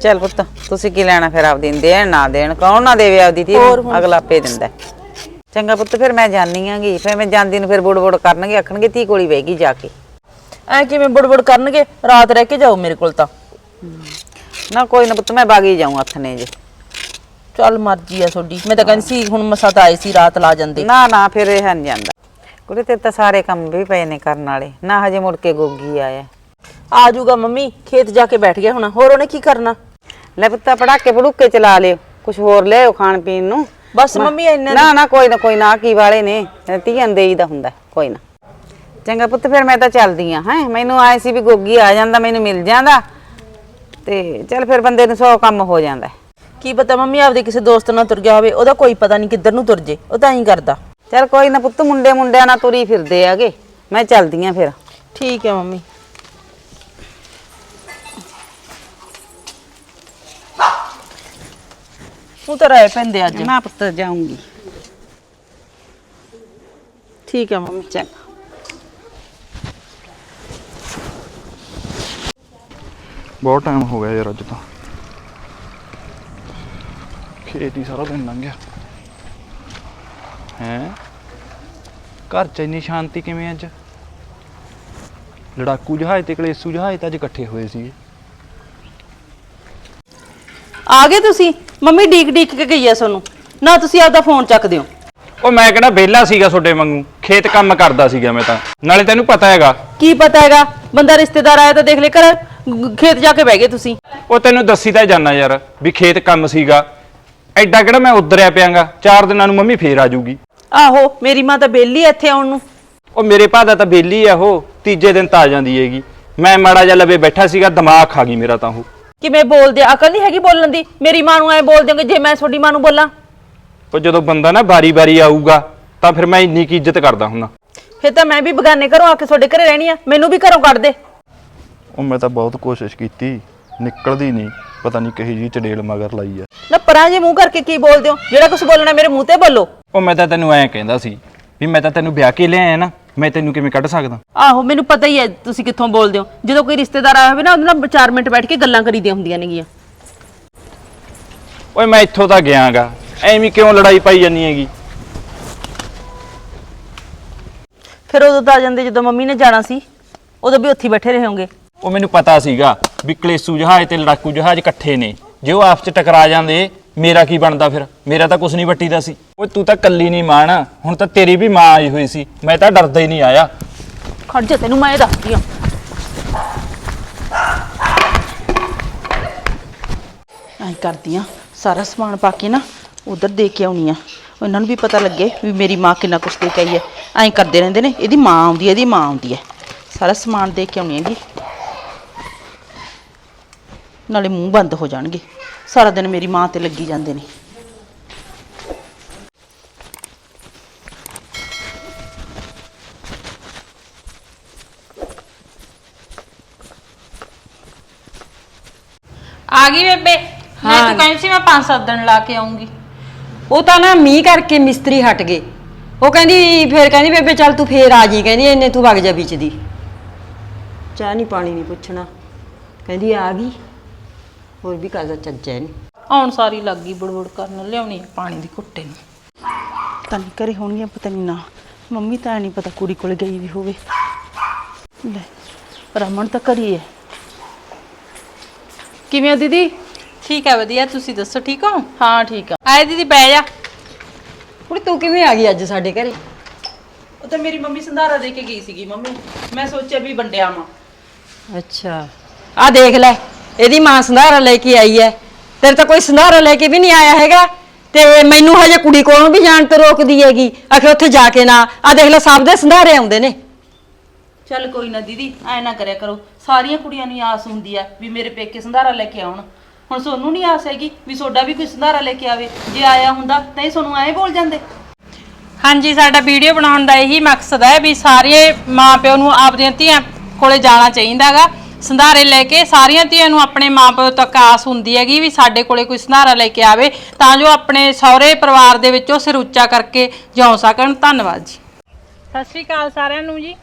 ਚੱਲ ਪੁੱਤ ਤੁਸੀਂ ਕੀ ਲੈਣਾ ਫਿਰ ਆਪਦੀ ਦੇਣ ਨਾ ਦੇਣ? ਕੌਣ ਨਾ ਦੇਵੇ ਆਪਦੀ ਧੀ ਨੂੰ? ਅਗਲਾ ਆਪੇ ਦਿੰਦਾ। ਹੈ। ਚੰਗਾ ਪੁੱਤ ਫਿਰ ਮੈਂ ਜਾਣੀ ਆਂਗੀ। ਫਿਰ ਮੈਂ ਜਾਂਦੀ ਨੂੰ ਫਿਰ ਬੁੜ ਬੁੜ ਕਰਨਗੇ ਆਖਣਗੇ ਧੀ ਕੋਲੀ ਬਹਿਗੀ ਜਾ ਕੇ। ਐ ਕਿਵੇਂ ਬੜਬੜ ਕਰਨਗੇ? ਰਾਤ ਰਹਿ ਕੇ ਜਾਓ ਮੇਰੇ ਕੋਲ ਤਾਂ। ਨਾ ਕੋਈ ਨਾ ਪੁੱਤ ਮੈਂ ਬਾਗੀ ਜਾਊਂ ਹੱਥਨੇ ਜੇ। ਚੱਲ ਮਰਜ਼ੀ ਆ ਤੁਹਾਡੀ। ਮੈਂ ਤਾਂ ਕਹਿੰਦੀ ਸੀ ਹੁਣ ਮਸਾ ਤਾਂ ਆਏ ਸੀ ਰਾਤ ਲਾ ਜਾਂਦੇ। ਨਾ ਨਾ ਫਿਰ ਇਹ ਨਹੀਂ ਜਾਂਦਾ। ਕੁੜੇ ਤੇ ਤਾਂ ਸਾਰੇ ਕੰਮ ਵੀ ਪਏ ਨੇ ਕਰਨ ਵਾਲੇ। ਨਾ ਹਜੇ ਮੁੜ ਕੇ ਗੋਗੀ ਆਇਆ। ਆ ਜਾਊਗਾ ਮੰਮੀ ਖੇਤ ਜਾ ਕੇ ਬੈਠ ਗਿਆ ਹੁਣ। ਹੋਰ ਉਹਨੇ ਕੀ ਕਰਨਾ? ਲੈ ਪੁੱਤਾ ਪੜਾਕੇ ਪੜੂਕੇ ਚਲਾ ਲਿਓ। ਕੁਝ ਹੋਰ ਲਿਆਓ ਖਾਣ ਪੀਣ ਨੂੰ। ਬਸ ਮੰਮੀ ਇੰਨਾ ਨਾ ਨਾ ਕੋਈ ਨਾ ਕੋਈ ਨਾ ਕੀ ਵਾਲੇ ਨੇ। ਧੀਆਂ ਦੇਈ ਦਾ ਹੁੰਦਾ ਕੋਈ ਨਾ। ਚੰਗਾ ਪੁੱਤ ਫਿਰ ਮੈਂ ਤਾਂ ਚੱਲਦੀ ਆ ਹੈ। ਮੈਨੂੰ ਆਏ ਸੀ ਵੀ ਗੋਗੀ ਆ ਜਾਂਦਾ ਮੈਨੂੰ ਮਿਲ ਜਾਂਦਾ। ਤੇ ਚੱਲ ਫਿਰ ਬੰਦੇ ਨੂੰ ਸੌ ਕੰਮ ਹੋ ਜਾਂਦਾ। ਹੈ। ਕੀ ਪਤਾ ਮੰਮੀ ਆਪਦੇ ਕਿਸੇ ਦੋਸਤ ਨਾਲ ਤੁਰ ਗਿਆ ਹੋਵੇ ਉਹਦਾ ਕੋਈ ਪਤਾ ਨਹੀਂ ਕਿੱਧਰ ਨੂੰ ਤੁਰ ਜੇ ਉਹ ਤਾਂ ਐਂ ਕਰਦਾ। ਚੱਲ ਕੋਈ ਨਾ ਪੁੱਤ ਮੁੰਡੇ ਮੁੰਡਿਆਂ ਨਾਲ ਤੁਰੀ ਫਿਰਦੇ ਆਗੇ ਮੈਂ ਚੱਲਦੀ ਆ ਫਿਰ। ਠੀਕ ਹੈ ਮੰਮੀ। ਉਹ ਤਾਂ ਰਹਿ ਪੈਂਦੇ ਅੱਜ। ਨਾ ਪੁੱਤ ਜਾਊਂਗੀ। ਠੀਕ ਹੈ ਮੰਮੀ ਚੰਗਾ। ਬਹੁਤ ਟਾਈਮ ਹੋ ਗਿਆ ਯਾਰ ਅੱਜ ਤਾਂ। ਖੇਤ ਹੀ ਸਾਰਾ ਦਿਨ ਲੰਘ ਗਿਆ। ਹੈ? ਘਰ ਚ ਇੰਨੀ ਸ਼ਾਂਤੀ ਕਿਵੇਂ ਅੱਜ? ਲੜਾਕੂ ਜਹਾਜ਼ ਤੇ ਕਲੇਸੂ ਜਹਾਜ਼ ਤਾਂ ਅੱਜ ਇਕੱਠੇ ਹੋਏ ਸੀ ਆ ਗਏ ਤੁਸੀਂ? ਮੰਮੀ ਡੀਕ ਡੀਕ ਕੇ ਗਈ ਐ ਤੁਹਾਨੂੰ ਨਾ ਤੁਸੀਂ ਆਪਦਾ ਫੋਨ ਚੱਕਦੇ ਹੋ। ਉਹ ਮੈਂ ਕਿਹੜਾ ਵਿਹਲਾ ਸੀਗਾ ਤੁਹਾਡੇ ਵਾਂਗੂ। ਖੇਤ ਕੰਮ ਕਰਦਾ ਸੀਗਾ ਮੈਂ ਤਾਂ। ਨਾਲੇ ਤੈਨੂੰ ਪਤਾ ਹੈਗਾ। ਕੀ ਪਤਾ ਹੈਗਾ? ਬੰਦਾ ਰਿਸ਼ਤੇਦਾਰ ਆਇਆ ਤਾਂ ਦੇਖ ਲੈ ਕਰ ਖੇਤ ਜਾ ਕੇ ਬਹਿ ਗਏ ਤੁਸੀਂ। ਉਹ ਤੈਨੂੰ ਦੱਸੀ ਤਾਂ ਜਾਨਾ ਯਾਰ ਵੀ ਖੇਤ ਕੰਮ ਸੀਗਾ। ਐਡਾ ਕਿਹੜਾ ਮੈਂ ਉਧਰਿਆ ਪਿਆਂਗਾ। ਚਾਰ ਦਿਨਾਂ ਨੂੰ ਮੰਮੀ ਫੇਰ ਆ ਜਾਊਗੀ ਆਹੋ ਮੇਰੀ ਮਾਂ ਤਾਂ ਬੇਲੀ ਇੱਥੇ ਆਉਣ ਨੂੰ। ਉਹ ਮੇਰੇ ਭਾ ਦਾ ਤਾਂ ਬੇਲੀ ਆ ਉਹ। ਤੀਜੇ ਦਿਨ ਤਾਂ ਆ ਜਾਂਦੀ ਹੈਗੀ। ਮੈਂ ਮਾੜਾ ਜਿਹਾ ਲਵੇ ਬੈਠਾ ਸੀਗਾ ਦਿਮਾਗ ਖਾ ਗਈ ਮੇਰਾ ਤਾਂ ਉਹ। ਕਿਵੇਂ ਬੋਲਦੇ ਆ? ਅਕਲ ਨਹੀਂ ਹੈਗੀ ਬੋਲਣ ਦੀ। ਮੇਰੀ ਮਾਂ ਨੂੰ ਐ ਬੋਲ ਦਿਓਗੇ ਜੇ ਮੈਂ ਤੁਹਾਡੀ ਮਾਂ ਨੂੰ ਬੋਲਾਂ। ਉਹ ਜਦੋਂ ਬੰਦਾ ਨਾ ਬਾਰੀ-ਬਾਰੀ ਆਊਗਾ ਤਾਂ ਫਿਰ ਮੈਂ ਇੰਨੀ ਕੀ ਇੱਜ਼ਤ ਕਰਦਾ ਹੁੰਨਾ। ਫਿਰ ਤਾਂ ਮੈਂ ਵੀ ਬਗਾਨੇ ਘਰੋਂ ਆ ਕੇ ਤੁਹਾਡੇ ਘਰੇ ਰਹਿਣੀ ਆ। ਮੈਨੂੰ ਵੀ ਘਰੋਂ ਕੱਢ ਦੇ। ਉਹ ਮੈਂ ਤਾਂ ਬਹੁਤ ਕੋਸ਼ਿਸ਼ ਕੀਤੀ। ਨਿਕਲਦੀ ਨਹੀਂ। ਪਤਾ ਨਹੀਂ ਕਹੀ ਜੀ ਚੜੇਲ ਮਗਰ ਲਾਈ ਆ। ਨਾ ਪਰਾਂ ਜੇ ਮੂੰਹ ਕਰਕੇ ਕੀ ਬੋਲਦੇ ਹੋ? ਜਿਹੜਾ ਕੁਝ ਬੋਲਣਾ ਮੇਰੇ ਮੂੰਹ ਤੇ ਬੋਲੋ। ਉਹ ਮੈਂ ਤਾਂ ਤੈਨੂੰ ਐਂ ਕਹਿੰਦਾ ਸੀ ਵੀ ਮੈਂ ਤਾਂ ਤੈਨੂੰ ਵਿਆਹ ਕੇ ਲਿਆਇਆ ਨਾ। ਮੈਂ ਤੈਨੂੰ ਕਿਵੇਂ ਕੱਢ ਸਕਦਾ? ਆਹੋ ਮੈਨੂੰ ਪਤਾ ਹੀ ਹੈ ਤੁਸੀਂ ਕਿੱਥੋਂ ਬੋਲਦੇ ਹੋ। ਜਦੋਂ ਕੋਈ ਰਿਸ਼ਤੇਦਾਰ ਆਇਆ ਹੋਵੇ ਨਾ ਉਹਦੇ ਨਾਲ 4 ਮਿੰਟ ਬੈਠ ਕੇ ਗੱਲਾਂ ਕਰੀਦੀਆਂ ਹੁੰਦੀਆਂ ਨੇਗੀਆਂ। ਓਏ ਮੈਂ ਇੱਥੋਂ ਤਾਂ ਗਿਆਗਾ। ਐਵੇਂ ਕਿਉਂ ਲੜਾਈ ਪਾਈ ਜਾਨੀ ਹੈਗੀ? ਫਿਰ ਉਦੋਂ ਤਾਂ ਆ ਜਾਂਦੇ ਜਦੋਂ ਮੰਮੀ ਨੇ ਜਾਣਾ ਸੀ। ਉਦੋਂ ਵੀ ਉੱਥੇ ਹੀ ਬੈਠੇ ਰਹੇ ਹੋਗੇ ਉਹ ਮੈਨੂੰ ਪਤਾ ਸੀਗਾ ਵੀ ਕਲੇਸੂ ਜਹਾਜ਼ ਤੇ ਲੜਾਕੂ ਜਹਾਜ਼ ਇਕੱਠੇ ਨੇ। ਜੇ ਉਹ ਆਪਸ ਚ ਟਕਰਾ ਜਾਂਦੇ ਮੇਰਾ ਕੀ ਬਣਦਾ ਫਿਰ? ਮੇਰਾ ਤਾਂ ਕੁਛ ਨਹੀਂ ਵੱਟੀਦਾ ਸੀ। ਓਏ ਤੂੰ ਤਾਂ ਕੱਲੀ ਨਹੀਂ ਮਾਣ ਹੁਣ ਤਾਂ ਤੇਰੀ ਵੀ ਮਾਂ ਆਈ ਹੋਈ ਸੀ। ਮੈਂ ਤਾਂ ਡਰਦਾ ਹੀ ਨਹੀਂ ਆਇਆ। ਖੜ ਜਾ, ਤੈਨੂੰ ਮੈਂ ਇਹ ਦੱਸਦੀ ਆ ਐਂ ਕਰਦੀ ਆ ਸਾਰਾ ਸਮਾਨ ਪਾ ਕੇ ਨਾ ਉਧਰ ਦੇ ਕੇ ਆਉਣੀ ਆ ਉਹਨਾਂ ਨੂੰ ਵੀ ਪਤਾ ਲੱਗੇ ਵੀ ਮੇਰੀ ਮਾਂ ਕਿੰਨਾ ਕੁਛ ਦੇ ਕੇ ਆਈ ਹੈ। ਐਂ ਕਰਦੇ ਰਹਿੰਦੇ ਨੇ, ਇਹਦੀ ਮਾਂ ਆਉਂਦੀ ਹੈ, ਇਹਦੀ ਮਾਂ ਆਉਂਦੀ ਹੈ। ਸਾਰਾ ਸਮਾਨ ਦੇ ਕੇ ਆਉਣੀ ਹੈਗੀ। ਨਾਲੇ ਮੂੰਹ ਬੰਦ ਹੋ ਜਾਣਗੇ। ਸਾਰਾ ਦਿਨ ਮੇਰੀ ਮਾਂ ਤੇ ਲੱਗੀ ਜਾਂਦੇ ਨੇ। ਆ ਗਈ ਬੇਬੇ। ਮੈਂ ਤੂੰ ਕਹਿੰਦੀ ਸੀ ਮੈਂ 5-7 ਦਿਨ ਲਾ ਕੇ ਆਉਂਗੀ। ਉਹ ਤਾਂ ਨਾ ਮੀਂਹ ਕਰਕੇ ਮਿਸਤਰੀ ਹਟ ਗਏ। ਉਹ ਕਹਿੰਦੀ ਫੇਰ ਕਹਿੰਦੀ ਬੇਬੇ ਚੱਲ ਤੂੰ ਫੇਰ ਆ ਜੀ। ਕਹਿੰਦੀ ਇੰਨੇ ਤੂੰ ਵਗ ਜਾ ਵਿੱਚ ਦੀ। ਚਾਹ ਨਹੀਂ ਪਾਣੀ ਨਹੀਂ ਪੁੱਛਣਾ। ਕਹਿੰਦੀ ਆ ਗਈ। ਹੋਰ ਵੀ ਕਾਜ਼ਾ ਚੱਜਾ ਨਹੀਂ ਆਉਣ ਸਾਰੀ ਲੱਗ ਗਈ ਬੁੜਬੁੜ ਕਰਨ ਲਿਆਉਣੀ ਆ ਪਾਣੀ ਦੀ ਘੁੱਟੇ ਨੂੰ ਪਤਾ ਨਹੀਂ ਘਰੇ ਹੋਣਗੀਆਂ ਪਤਾ ਨਹੀਂ ਨਾ। ਮੰਮੀ ਤਾਂ ਨਹੀਂ ਪਤਾ ਕੁੜੀ ਕੋਲ ਗਈ ਵੀ ਹੋਵੇ। ਲੈ ਰਮਨ ਤਾਂ ਘਰੀ ਹੈ ਕਿਵੇਂ ਹੋ ਦੀਦੀ? ਠੀਕ ਹੈ ਵਧੀਆ। ਤੁਸੀਂ ਦੱਸੋ ਠੀਕ ਹੋ? ਹਾਂ ਠੀਕ ਆ। ਆਏ ਦੀਦੀ ਬਹਿ ਜਾ। ਕੁੜੀ ਤੂੰ ਕਿਵੇਂ ਆ ਗਈ ਅੱਜ ਸਾਡੇ ਘਰੇ? ਉਹ ਤਾਂ ਮੇਰੀ ਮੰਮੀ ਸੰਧਾਰਾ ਦੇ ਕੇ ਗਈ ਸੀਗੀ ਮੰਮੀ। ਮੈਂ ਸੋਚਿਆ ਵੀ ਵੰਡਿਆ ਵਾਂ। ਅੱਛਾ। ਆ ਦੇਖ ਲੈ। ਇਹਦੀ ਮਾਂ ਸੰਧਾਰਾ ਲੈ ਕੇ ਆਈ ਐ। ਤੇਰੇ ਤਾਂ ਕੋਈ ਸੰਧਾਰਾ ਲੈ ਕੇ ਵੀ ਨਹੀਂ ਆਇਆ ਹੈਗਾ। ਤੇ ਮੈਨੂੰ ਹਜੇ ਕੁੜੀ ਕੋਲੋਂ ਵੀ ਜਾਣ ਤੋਂ ਰੋਕਦੀ ਹੈਗੀ। ਆਖੇ ਉੱਥੇ ਜਾ ਕੇ ਨਾ। ਆ ਦੇਖ ਲੈ ਸਭ ਦੇ ਸੰਧਾਰੇ ਆਉਂਦੇ ਨੇ। ਚੱਲ ਕੋਈ ਨਾ ਦੀਦੀ ਐ ਨਾ ਕਰਿਆ ਕਰੋ। ਸਾਰੀਆਂ ਕੁੜੀਆਂ ਨੂੰ ਹੀ ਆਸ ਹੁੰਦੀ ਆ ਵੀ ਮੇਰੇ ਪੇਕੇ ਸੰਧਾਰਾ ਲੈ ਕੇ ਆਉਣ। ਹੁਣ ਸੋਨੂੰ ਨਹੀਂ ਆਸ ਹੈਗੀ ਵੀ ਸੋਡਾ ਵੀ ਕੋਈ ਸੰਧਾਰਾ ਲੈ ਕੇ ਆਵੇ। ਜੇ ਆਇਆ ਹੁੰਦਾ ਤਾਂ ਇਹ ਸੋਨੂੰ ਐਂ ਬੋਲ ਜਾਂਦੇ। ਹਾਂਜੀ ਸਾਡਾ ਵੀਡੀਓ ਬਣਾਉਣ ਦਾ ਇਹੀ ਮਕਸਦ ਹੈ ਵੀ ਸਾਰੇ ਮਾਪਿਓ ਨੂੰ ਆਪਦੀਆਂ ਧੀਆਂ ਕੋਲੇ ਜਾਣਾ ਚਾਹੀਦਾਗਾ ਸੰਧਾਰੇ ਲੈ ਕੇ ਸਾਰੀਆਂ ਧੀਆਂ ਨੂੰ ਆਪਣੇ ਮਾਪਿਓ ਤੱਕ ਆਸ ਹੁੰਦੀ ਹੈਗੀ ਵੀ ਸਾਡੇ ਕੋਲੇ ਕੋਈ ਸੰਧਾਰਾ ਲੈ ਕੇ ਆਵੇ, ਤਾਂ ਜੋ ਆਪਣੇ ਸਹੁਰੇ ਪਰਿਵਾਰ ਦੇ ਵਿੱਚੋਂ ਸਿਰ ਉੱਚਾ ਕਰਕੇ ਜਿਉ ਸਕਣ। ਧੰਨਵਾਦ ਜੀ। ਸਤਿ ਸ਼੍ਰੀ ਅਕਾਲ ਸਾਰਿਆਂ ਨੂੰ ਜੀ।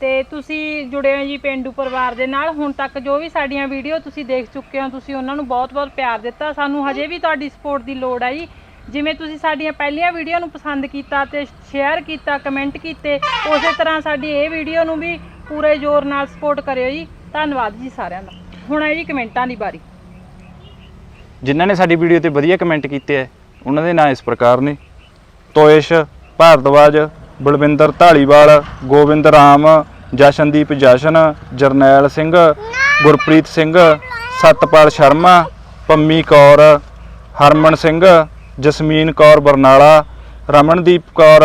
ਤੇ ਤੁਸੀਂ ਜੁੜੇ ਹੋ ਜੀ ਪਿੰਡੂ ਪਰਿਵਾਰ ਦੇ ਨਾਲ। ਹੁਣ ਤੱਕ ਜੋ ਵੀ ਸਾਡੀਆਂ ਵੀਡੀਓ ਤੁਸੀਂ ਦੇਖ ਚੁੱਕੇ ਹੋ, ਤੁਸੀਂ ਉਹਨਾਂ ਨੂੰ ਬਹੁਤ-ਬਹੁਤ ਪਿਆਰ ਦਿੱਤਾ। ਸਾਨੂੰ ਹਜੇ ਵੀ ਤੁਹਾਡੀ ਸਪੋਰਟ ਦੀ ਲੋੜ ਹੈ ਜੀ। ਜਿਵੇਂ ਤੁਸੀਂ ਸਾਡੀਆਂ ਪਹਿਲੀਆਂ ਵੀਡੀਓ ਨੂੰ ਪਸੰਦ ਕੀਤਾ ਤੇ ਸ਼ੇਅਰ ਕੀਤਾ ਕਮੈਂਟ ਕੀਤੇ, ਉਸੇ ਤਰ੍ਹਾਂ ਸਾਡੀ ਇਹ ਵੀਡੀਓ ਨੂੰ ਵੀ ਪੂਰੇ ਜ਼ੋਰ ਨਾਲ ਸਪੋਰਟ ਕਰਿਓ ਜੀ। ਧੰਨਵਾਦ ਜੀ ਸਾਰਿਆਂ ਦਾ। ਹੁਣ ਹੈ ਜੀ ਕਮੈਂਟਾਂ ਦੀ ਵਾਰੀ। ਜਿਨ੍ਹਾਂ ਨੇ ਸਾਡੀ ਵੀਡੀਓ ਤੇ ਵਧੀਆ ਕਮੈਂਟ ਕੀਤੇ ਐ ਉਹਨਾਂ ਦੇ ਨਾਂ ਇਸ ਪ੍ਰਕਾਰ ਨੇ। Toish, Bhardwaj, Balwinder Dhaliwal Gobind Ram, Jashandeep Jashan, Jarnail Singh, Gurpreet Singh, Satpal Sharma, Pammi Kaur, Harman Singh, Jasmeen Kaur Barnala, Ramandeep Kaur,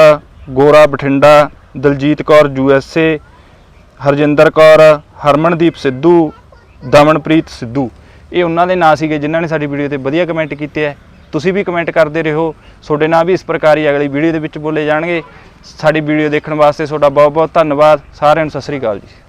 Gora Bathinda, Daljeet Kaur U S A, Harjinder Kaur Harmandeep Sidhu, Damanpreet Sidhu, ਇਹ ਉਹਨਾਂ ਦੇ ਨਾਂ ਸੀਗੇ ਜਿਨ੍ਹਾਂ ਨੇ ਸਾਡੀ video ਤੇ ਵਧੀਆ ਕਮੈਂਟ ਕੀਤੇ ਹੈ ਤੁਸੀਂ ਵੀ ਕਮੈਂਟ ਕਰਦੇ ਰਹੋ। ਤੁਹਾਡੇ ਨਾਂ ਵੀ ਇਸ ਪ੍ਰਕਾਰ ਹੀ ਅਗਲੀ ਵੀਡੀਓ ਦੇ ਵਿੱਚ ਬੋਲੇ ਜਾਣਗੇ। ਸਾਡੀ ਵੀਡੀਓ ਦੇਖਣ ਵਾਸਤੇ ਤੁਹਾਡਾ ਬਹੁਤ ਬਹੁਤ ਧੰਨਵਾਦ। ਸਾਰਿਆਂ ਨੂੰ ਸਤਿ ਸ੍ਰੀ ਅਕਾਲ ਜੀ।